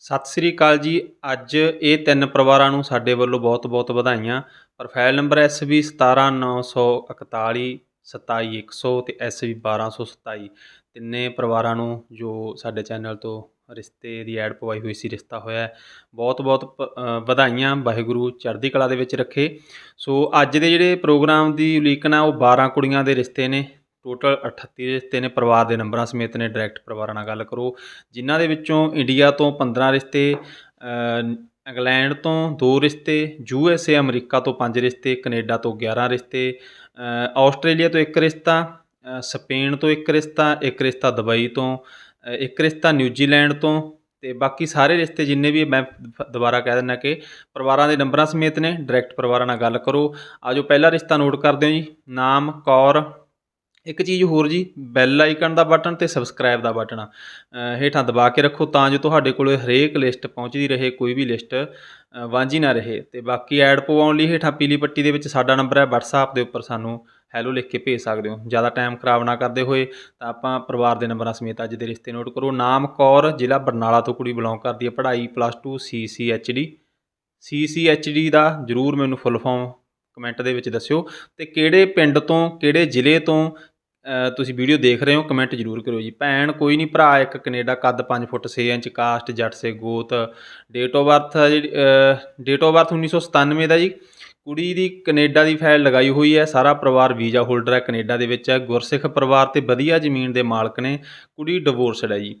ਸਤਿ ਸ੍ਰੀ ਅਕਾਲ ਜੀ। ਅੱਜ ਇਹ ਤਿੰਨ ਪਰਿਵਾਰਾਂ ਨੂੰ ਸਾਡੇ ਵੱਲੋਂ ਬਹੁਤ-ਬਹੁਤ ਵਧਾਈਆਂ। ਪ੍ਰੋਫਾਈਲ ਨੰਬਰ ਐਸਬੀ 17941 27100 ਤੇ ਐਸਬੀ 1227 ਤਿੰਨੇ ਪਰਿਵਾਰਾਂ ਨੂੰ ਜੋ ਸਾਡੇ ਚੈਨਲ ਤੋਂ ਰਿਸ਼ਤੇ ਦੀ ਐਡ ਪਵਾਈ ਹੋਈ ਸੀ, ਰਿਸ਼ਤਾ ਹੋਇਆ ਬਹੁਤ-ਬਹੁਤ ਪ- ਵਧਾਈਆਂ। ਵਾਹਿਗੁਰੂ ਚੜ੍ਹਦੀ ਕਲਾ ਦੇ ਵਿੱਚ ਰੱਖੇ। ਸੋ ਅੱਜ ਦੇ ਜਿਹੜੇ ਪ੍ਰੋਗਰਾਮ ਦੀ ਉਲੀਕਣ ਆ, ਉਹ 12 ਕੁੜੀਆਂ ਦੇ ਰਿਸ਼ਤੇ ਨੇ। ਟੋਟਲ 38 ਰਿਸ਼ਤੇ ਨੇ ਪਰਿਵਾਰ ਦੇ ਨੰਬਰਾਂ ਸਮੇਤ ਨੇ ਡਾਇਰੈਕਟ ਪਰਿਵਾਰਾਂ ਨਾਲ ਗੱਲ ਕਰੋ ਜਿਨ੍ਹਾਂ ਦੇ ਵਿੱਚੋਂ ਇੰਡੀਆ ਤੋਂ 15 ਰਿਸ਼ਤੇ ਇੰਗਲੈਂਡ ਤੋਂ 2 ਰਿਸ਼ਤੇ ਯੂ ਐਸ ਏ ਅਮਰੀਕਾ ਤੋਂ 5 ਰਿਸ਼ਤੇ ਕੈਨੇਡਾ ਤੋਂ 11 ਰਿਸ਼ਤੇ ਆਸਟ੍ਰੇਲੀਆ ਤੋਂ ਇੱਕ ਰਿਸ਼ਤਾ ਸਪੇਨ ਤੋਂ ਇੱਕ ਰਿਸ਼ਤਾ ਇੱਕ ਰਿਸ਼ਤਾ ਦੁਬਈ ਤੋਂ ਅ, ਇੱਕ ਰਿਸ਼ਤਾ ਨਿਊਜ਼ੀਲੈਂਡ ਤੋਂ ਤੇ ਬਾਕੀ ਸਾਰੇ ਰਿਸ਼ਤੇ ਜਿੰਨੇ ਵੀ ਮੈਂ ਦੁਬਾਰਾ ਕਹਿ ਦਿੰਦਾ ਕਿ ਪਰਿਵਾਰਾਂ ਦੇ ਨੰਬਰਾਂ ਸਮੇਤ ਨੇ ਡਾਇਰੈਕਟ ਪਰਿਵਾਰਾਂ ਨਾਲ ਗੱਲ ਕਰੋ। ਆਜੋ ਪਹਿਲਾ ਰਿਸ਼ਤਾ ਨੋਟ ਕਰਦੇ ਹੋ ਜੀ ਨਾਮ ਕੌਰ ਇੱਕ ਚੀਜ਼ ਹੋਰ ਜੀ ਬੈਲ ਆਈਕਨ ਦਾ ਬਟਨ ਤੇ ਸਬਸਕ੍ਰਾਈਬ ਦਾ ਬਟਨ ਹੇਠਾਂ ਦਬਾ ਕੇ ਰੱਖੋ ਤਾਂ ਜੋ ਤੁਹਾਡੇ ਕੋਲ ਹਰੇਕ ਲਿਸਟ ਪਹੁੰਚਦੀ ਰਹੇ, ਕੋਈ ਵੀ ਲਿਸਟ ਵਾਂਝੀ ਨਾ ਰਹੇ। ਤੇ ਬਾਕੀ ਐਡ ਪਵਾਉਣ ਲਈ ਹੇਠਾਂ ਪੀਲੀ ਪੱਟੀ ਦੇ ਵਿੱਚ ਸਾਡਾ ਨੰਬਰ ਹੈ, WhatsApp ਦੇ ਉੱਪਰ ਸਾਨੂੰ ਹੈਲੋ ਲਿਖ ਕੇ ਭੇਜ ਸਕਦੇ ਹੋ। ਜ਼ਿਆਦਾ ਟਾਈਮ ਖਰਾਬ ਨਾ ਕਰਦੇ ਹੋਏ ਤਾਂ ਆਪਾਂ ਪਰਿਵਾਰ ਦੇ ਨੰਬਰਾਂ ਸਮੇਤ ਅੱਜ ਦੇ ਰਿਸ਼ਤੇ ਨੋਟ ਕਰੋ। ਨਾਮ ਕੌਰ, ਜ਼ਿਲ੍ਹਾ ਬਰਨਾਲਾ ਤੋਂ ਕੁੜੀ ਬਿਲੋਂਗ ਕਰਦੀ ਹੈ। ਪੜ੍ਹਾਈ ਪਲੱਸ 2 CCHD CCHD ਦਾ ਜਰੂਰ ਮੈਨੂੰ ਫੁੱਲ ਫਾਰਮ ਕਮੈਂਟ ਦੇ ਵਿੱਚ ਦੱਸਿਓ। ਤੇ ਕਿਹੜੇ ਪਿੰਡ ਤੋਂ, ਕਿਹੜੇ ਜ਼ਿਲ੍ਹੇ ਤੋਂ ਤੁਸੀਂ ਵੀਡੀਓ ਦੇਖ ਰਹੇ ਹੋ ਕਮੈਂਟ ਜ਼ਰੂਰ ਕਰਿਓ ਜੀ। ਭੈਣ, ਕੋਈ ਨਹੀਂ, ਭਰਾ ਇੱਕ ਕੈਨੇਡਾ ਕੱਦ 5 ਫੁੱਟ 6 ਇੰਚ, ਕਾਸਟ, ਜੱਟ ਸੇ ਗੋਤ। ਡੇਟ ਆਫ ਬਰਥ ਜਿਹੜੀ ਡੇਟ ਆਫ ਬਰਥ 1997 ਦਾ ਜੀ। ਕੁੜੀ ਦੀ ਕੈਨੇਡਾ ਦੀ ਫਾਈਲ ਲਗਾਈ ਹੋਈ ਹੈ, ਸਾਰਾ ਪਰਿਵਾਰ ਵੀਜ਼ਾ ਹੋਲਡਰ ਹੈ ਕੈਨੇਡਾ ਦੇ ਵਿੱਚ। ਹੈ ਗੁਰਸਿੱਖ ਪਰਿਵਾਰ ਤੇ ਵਧੀਆ ਜ਼ਮੀਨ ਦੇ ਮਾਲਕ ਨੇ। ਕੁੜੀ ਡਿਵੋਰਸਡ ਹੈ ਜੀ।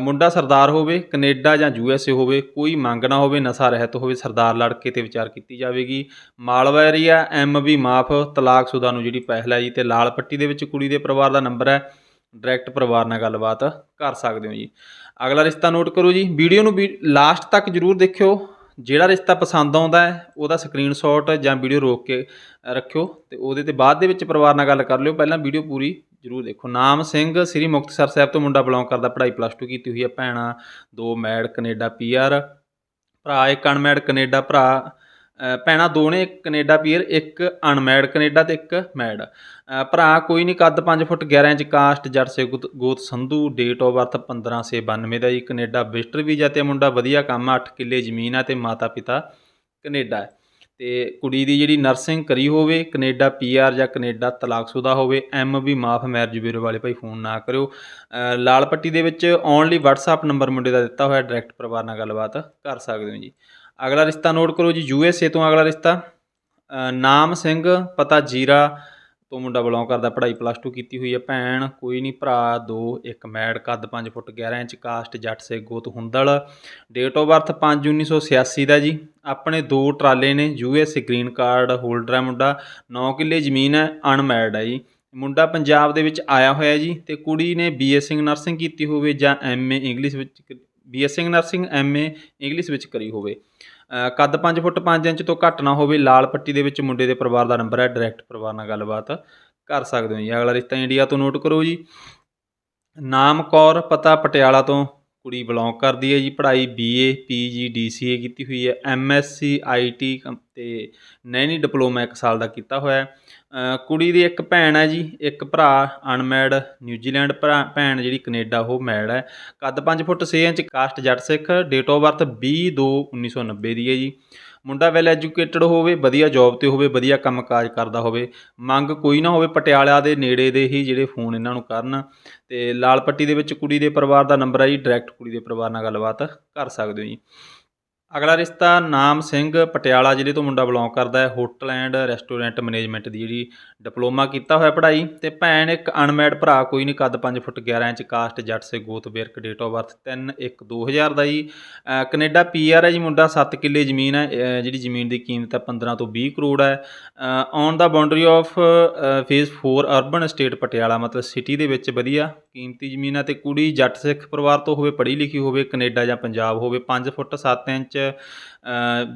ਮੁੰਡਾ ਸਰਦਾਰ ਹੋਵੇ, ਕੈਨੇਡਾ ਜਾਂ ਯੂ ਐਸ ਏ ਹੋਵੇ, ਕੋਈ ਮੰਗ ਨਾ ਹੋਵੇ, ਨਸ਼ਾ ਰਹਿਤ ਹੋਵੇ, ਸਰਦਾਰ ਲੜਕੇ ਤੇ ਵਿਚਾਰ ਕੀਤੀ ਜਾਵੇਗੀ। ਮਾਲਵਾ ਏਰੀਆ ਐਮ ਵੀ ਮਾਫ, ਤਲਾਕਸ਼ੁਦਾ ਨੂੰ ਜਿਹੜੀ ਪਹਿਲ ਹੈ ਜੀ, ਤੇ ਲਾਲ ਪੱਟੀ ਦੇ ਵਿੱਚ ਕੁੜੀ ਦੇ ਪਰਿਵਾਰ ਦਾ ਨੰਬਰ ਹੈ। ਡਾਇਰੈਕਟ ਪਰਿਵਾਰ ਨਾਲ ਗੱਲਬਾਤ ਕਰ ਸਕਦੇ ਹੋ ਜੀ। ਅਗਲਾ ਰਿਸ਼ਤਾ ਨੋਟ ਕਰੋ ਜੀ। ਵੀਡੀਓ ਨੂੰ ਵੀ ਲਾਸਟ ਤੱਕ ਜਰੂਰ ਦੇਖਿਓ। ਜਿਹੜਾ ਰਿਸ਼ਤਾ ਪਸੰਦ ਆਉਂਦਾ ਹੈ, ਉਹਦਾ ਸਕਰੀਨਸ਼ਾਟ ਜਾਂ ਵੀਡੀਓ ਰੋਕ ਕੇ ਰੱਖਿਓ, ਤੇ ਉਹਦੇ ਤੇ ਬਾਅਦ ਦੇ ਵਿੱਚ ਪਰਿਵਾਰ ਨਾਲ ਗੱਲ ਕਰ ਲਿਓ। ਪਹਿਲਾਂ ਵੀਡੀਓ ਪੂਰੀ ਜਰੂਰ ਦੇਖੋ। ਨਾਮ ਸਿੰਘ ਸ੍ਰੀ ਮੁਕਤਸਰ ਸਾਹਿਬ ਤੋਂ ਮੁੰਡਾ ਬਿਲੋਂਗ ਕਰਦਾ ਪੜ੍ਹਾਈ ਪਲੱਸ 2 ਕੀਤੀ ਹੋਈ ਹੈ ਭੈਣਾਂ ਦੋ ਮੈਡ ਕੈਨੇਡਾ ਪੀਆਰ ਭਰਾ ਇੱਕ ਅਨਮੈਡ ਕੈਨੇਡਾ ਭਰਾ ਅ, ਭੈਣਾਂ ਦੋ ਨੇ ਇੱਕ ਕੈਨੇਡਾ ਪੀਅਰ ਇੱਕ ਅਨਮੈਡ ਕੈਨੇਡਾ ਤੇ ਇੱਕ ਮੈਡ ਭਰਾ ਕੋਈ ਨਹੀਂ ਕੱਦ 5 ਫੁੱਟ 11 ਇੰਚ ਕਾਸਟ ਜੱਟ ਸੇ ਗੁਤ- ਗੋਤ ਸੰਧੂ ਡੇਟ ਆਫ ਬਰਥ 15 ਸੇ 92 ਦਾ ਜੀ ਕੈਨੇਡਾ ਵਿਜ਼ਟਰ ਵੀਜ਼ਾ ਤੇ ਮੁੰਡਾ ਵਧੀਆ ਕੰਮ ਆ 8 ਕਿੱਲੇ ਜ਼ਮੀਨ ਆ ਤੇ ਮਾਤਾ ਪਿਤਾ ਕੈਨੇਡਾ ਹੈ। ਤੇ ਕੁੜੀ ਦੀ ਜਿਹੜੀ ਨਰਸਿੰਗ ਕਰੀ ਹੋਵੇ, ਕੈਨੇਡਾ ਪੀਆਰ ਜਾਂ ਕੈਨੇਡਾ ਤਲਾਕਸ਼ੁਦਾ ਹੋਵੇ ਐਮ ਵੀ ਮਾਫ ਮੈਰਿਜ ਬਿਊਰੋ ਵਾਲੇ ਭਾਈ ਫੋਨ ਨਾ ਕਰਿਓ। ਲਾਲ ਪੱਟੀ ਦੇ ਵਿੱਚ ਆਉਣ ਲਈ WhatsApp ਨੰਬਰ ਮੁੰਡੇ ਦਾ ਦਿੱਤਾ ਹੋਇਆ ਡਾਇਰੈਕਟ ਪਰਿਵਾਰ ਨਾਲ ਗੱਲਬਾਤ ਕਰ ਸਕਦੇ ਹੋ ਜੀ। ਅਗਲਾ ਰਿਸ਼ਤਾ ਨੋਟ ਕਰੋ ਜੀ, ਯੂ ਐਸ ਏ ਤੋਂ ਅਗਲਾ ਰਿਸ਼ਤਾ। ਨਾਮ ਸਿੰਘ, ਪਤਾ ਜੀਰਾ ਤੋਂ ਮੁੰਡਾ ਬਿਲੋਂਗ ਕਰਦਾ, ਪੜ੍ਹਾਈ ਪਲੱਸ 2 ਕੀਤੀ ਹੋਈ ਹੈ ਭੈਣ, ਕੋਈ ਨਹੀਂ ਭਰਾ, ਦੋ, ਇੱਕ ਮੈਡ, ਕੱਦ 5 ਫੁੱਟ 11 ਇੰਚ, ਕਾਸਟ, ਜੱਟ ਸੇ ਗੋਤ ਹੁੰਦਲ। ਡੇਟ ਆਫ ਬਰਥ 5 1986 ਦਾ ਜੀ। ਆਪਣੇ ਦੋ ਟਰਾਲੇ ਨੇ U S A green card holder ਹੈ ਮੁੰਡਾ 9 ਕਿੱਲੇ ਜ਼ਮੀਨ ਹੈ ਅਨਮੈਡ ਹੈ ਜੀ। ਮੁੰਡਾ ਪੰਜਾਬ ਦੇ ਵਿੱਚ ਆਇਆ ਹੋਇਆ ਜੀ ਤੇ ਕੁੜੀ ਨੇ ਬੀਐਸਸੀ ਨਰਸਿੰਗ ਕੀਤੀ ਹੋਵੇ ਜਾਂ ਐਮਏ ਇੰਗਲਿਸ਼ ਵਿੱਚ ਬੀਐਸਸੀ ਨਰਸਿੰਗ ਐਮਏ ਇੰਗਲਿਸ਼ ਵਿੱਚ ਕਰੀ ਹੋਵੇ। ਕੱਦ 5 ਫੁੱਟ 5 ਇੰਚ ਤੋਂ ਘੱਟ ਨਾ ਹੋਵੇ, ਲਾਲ ਪੱਟੀ ਦੇ ਵਿੱਚ ਮੁੰਡੇ ਦੇ ਪਰਿਵਾਰ ਦਾ ਨੰਬਰ ਹੈ ਡਾਇਰੈਕਟ ਪਰਿਵਾਰ ਨਾਲ ਗੱਲਬਾਤ ਕਰ ਸਕਦੇ ਹੋ ਜੀ। ਅਗਲਾ ਰਿਸ਼ਤਾ ਇੰਡੀਆ ਤੋਂ ਨੋਟ ਕਰੋ ਜੀ। ਨਾਮ ਕੌਰ, ਪਤਾ ਪਟਿਆਲਾ ਤੋਂ ਕੁੜੀ ਬਿਲੋਂਗ ਕਰਦੀ ਹੈ ਜੀ। ਪੜ੍ਹਾਈ ਬੀਏ ਪੀਜੀ ਡੀਸੀਏ ਕੀਤੀ ਹੋਈ ਹੈ। ਐਮਐਸਸੀ ਆਈਟੀ ਤੇ ਨੈਣੀ ਡਿਪਲੋਮਾ ਇੱਕ ਸਾਲ ਦਾ ਕੀਤਾ ਹੋਇਆ ਹੈ। ਕੁੜੀ ਦੀ ਇੱਕ ਭੈਣ ਹੈ ਜੀ, ਇੱਕ ਭਰਾ ਅਨਮੈਡ ਨਿਊਜ਼ੀਲੈਂਡ ਭਰਾ, ਭੈਣ ਜਿਹੜੀ ਕੈਨੇਡਾ, ਉਹ ਮੈਡ ਹੈ। ਕੱਦ 5 ਫੁੱਟ 6 inch caste Jatt Sikh date of birth 20 2 1990 ਦੀ ਹੈ ਜੀ। ਮੁੰਡਾ ਵੈਲ ਐਜੂਕੇਟਡ ਹੋਵੇ, ਵਧੀਆ ਜੌਬ ਤੇ ਹੋਵੇ, ਵਧੀਆ ਕੰਮਕਾਜ ਕਰਦਾ ਹੋਵੇ, ਮੰਗ ਕੋਈ ਨਾ ਹੋਵੇ ਪਟਿਆਲਾ ਦੇ ਨੇੜੇ ਦੇ ਹੀ ਜਿਹੜੇ ਫੋਨ ਇਹਨਾਂ ਨੂੰ ਕਰਨ ਤੇ ਲਾਲ ਪੱਟੀ ਦੇ ਵਿੱਚ ਕੁੜੀ ਦੇ ਪਰਿਵਾਰ ਦਾ ਨੰਬਰ ਹੈ ਜੀ ਡਾਇਰੈਕਟ ਕੁੜੀ ਦੇ ਪਰਿਵਾਰ ਨਾਲ ਗੱਲਬਾਤ ਕਰ ਸਕਦੇ ਹੋ ਜੀ। ਅਗਲਾ ਰਿਸ਼ਤਾ ਨਾਮ ਸਿੰਘ ਪਟਿਆਲਾ ਜ਼ਿਲ੍ਹੇ ਤੋਂ ਮੁੰਡਾ ਬਿਲੋਂਗ ਕਰਦਾ ਹੈ। ਹੋਟਲ ਐਂਡ ਰੈਸਟੋਰੈਂਟ ਮੈਨੇਜਮੈਂਟ ਦੀ ਜਿਹੜੀ ਡਿਪਲੋਮਾ ਕੀਤਾ ਹੋਇਆ ਪੜ੍ਹਾਈ ਤੇ ਭੈਣ ਇੱਕ ਅਨਮੈਡ ਭਰਾ ਕੋਈ ਨਹੀਂ ਕੱਦ 5 ਫੁੱਟ 11 ਇੰਚ ਕਾਸਟ ਜੱਟ ਸੇ ਗੋਤ ਬਿਰਕ ਡੇਟ ਆਫ ਬਰਥ 3 1 2000 ਦਾ ਜੀ। ਅ, ਕੈਨੇਡਾ ਪੀਆਰ ਹੈ ਜੀ ਮੁੰਡਾ 7 ਕਿੱਲੇ ਜ਼ਮੀਨ ਹੈ। ਜਿਹੜੀ ਜ਼ਮੀਨ ਦੀ ਕੀਮਤ ਹੈ 15 ਤੋਂ 20 ਕਰੋੜ ਹੈ। On the boundary of phase 4 urban estate Patiala ਮਤਲਬ ਸਿਟੀ ਦੇ ਵਿੱਚ ਵਧੀਆ ਕੀਮਤੀ ਜ਼ਮੀਨ ਹੈ ਤੇ ਕੁੜੀ ਜੱਟ ਸਿੱਖ ਪਰਿਵਾਰ ਤੋਂ ਹੋਵੇ ਪੜ੍ਹੀ ਲਿਖੀ ਹੋਵੇ ਕੈਨੇਡਾ ਜਾਂ ਪੰਜਾਬ ਹੋਵੇ 5 ਫੁੱਟ 7 ਇੰਚ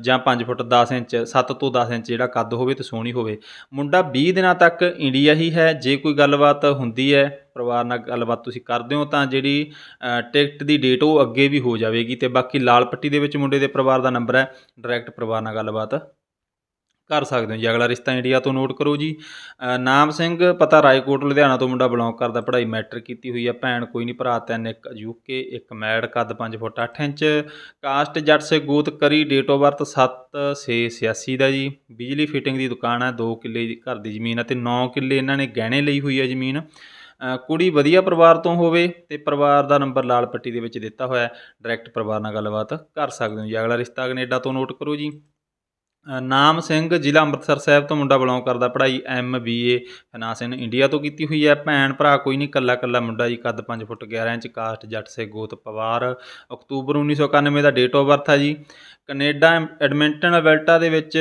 ਜਾਂ 5 ਫੁੱਟ 10 ਇੰਚ 7 ਤੋਂ 10 ਇੰਚ ਜਿਹੜਾ ਕੱਦ ਹੋਵੇ ਤੇ ਸੋਹਣੀ ਹੋਵੇ। ਮੁੰਡਾ 20 ਦਿਨਾਂ ਤੱਕ ਇੰਡੀਆ ਹੀ ਹੈ। ਜੇ ਕੋਈ ਗੱਲਬਾਤ ਹੁੰਦੀ ਹੈ, ਪਰਿਵਾਰ ਨਾਲ ਗੱਲਬਾਤ ਤੁਸੀਂ ਕਰਦੇ ਹੋ, ਤਾਂ ਜਿਹੜੀ ਟਿਕਟ ਦੀ ਡੇਟ ਉਹ ਅੱਗੇ ਵੀ ਹੋ ਜਾਵੇਗੀ ਤੇ ਬਾਕੀ ਲਾਲ ਪੱਟੀ ਦੇ ਵਿੱਚ ਮੁੰਡੇ ਦੇ ਪਰਿਵਾਰ ਦਾ ਨੰਬਰ ਹੈ। ਡਾਇਰੈਕਟ ਪਰਿਵਾਰ ਨਾਲ ਗੱਲਬਾਤ ਕਰ ਸਕਦੇ ਹੋ ਜੀ। ਅਗਲਾ ਰਿਸ਼ਤਾ ਇੰਡੀਆ ਤੋਂ ਨੋਟ ਕਰੋ ਜੀ। ਨਾਮ ਸਿੰਘ, ਪਤਾ ਰਾਏਕੋਟ, ਲੁਧਿਆਣਾ ਤੋਂ ਮੁੰਡਾ ਬਿਲੋਂਗ ਕਰਦਾ। ਪੜ੍ਹਾਈ ਮੈਟ੍ਰਿਕ ਕੀਤੀ ਹੋਈ ਹੈ ਭੈਣ ਕੋਈ ਨਹੀਂ, ਭਰਾ ਤਿੰਨ, ਇੱਕ ਯੂਕੇ ਇੱਕ ਮੈਡ ਕੱਦ 5 ਫੁੱਟ 8 ਇੰਚ। ਕਾਸਟ ਜੱਟ ਸੇ ਗੋਤ ਕਰੀ ਡੇਟ ਆਫ ਬਰਥ 7 6 86 ਦਾ ਜੀ। ਬਿਜਲੀ ਫਿਟਿੰਗ ਦੀ ਦੁਕਾਨ ਹੈ 2 ਕਿੱਲੇ ਘਰ ਦੀ ਜ਼ਮੀਨ ਹੈ ਤੇ 9 ਕਿੱਲੇ ਇਹਨਾਂ ਨੇ ਗਹਿਣੇ ਲਈ ਹੋਈ ਹੈ ਜ਼ਮੀਨ। ਕੁੜੀ ਵਧੀਆ ਪਰਿਵਾਰ ਤੋਂ ਹੋਵੇ ਤੇ ਪਰਿਵਾਰ ਦਾ ਨੰਬਰ ਲਾਲ ਪੱਟੀ ਦੇ ਵਿੱਚ ਦਿੱਤਾ ਹੋਇਆ। ਡਾਇਰੈਕਟ ਪਰਿਵਾਰ ਨਾਲ ਗੱਲਬਾਤ ਕਰ ਸਕਦੇ ਹੋ ਜੀ। ਅਗਲਾ ਰਿਸ਼ਤਾ ਕੈਨੇਡਾ ਤੋਂ ਨੋਟ ਕਰੋ ਜੀ। ਨਾਮ ਸਿੰਘ, ਜ਼ਿਲ੍ਹਾ ਅੰਮ੍ਰਿਤਸਰ ਸਾਹਿਬ ਤੋਂ ਮੁੰਡਾ ਬਿਲੋਂਗ ਕਰਦਾ, ਪੜ੍ਹਾਈ M B A finance in India ਤੋਂ ਕੀਤੀ ਹੋਈ ਹੈ। ਭੈਣ ਭਰਾ ਕੋਈ ਨਹੀਂ ਕੱਲਾ ਕੱਲਾ ਮੁੰਡਾ ਜੀ, ਕੱਦ 5 ਫੁੱਟ 11 ਇੰਚ, ਕਾਸਟ ਜੱਟ ਸੇ ਗੋਤ ਪਵਾਰ। ਅਕਤੂਬਰ 1991 ਦਾ ਡੇਟ ਆਫ ਬਰਥ ਹੈ ਜੀ। ਕਨੇਡਾ, ਐਡਮਿੰਟਨ, ਅਲਬਰਟਾ ਦੇ ਵਿੱਚ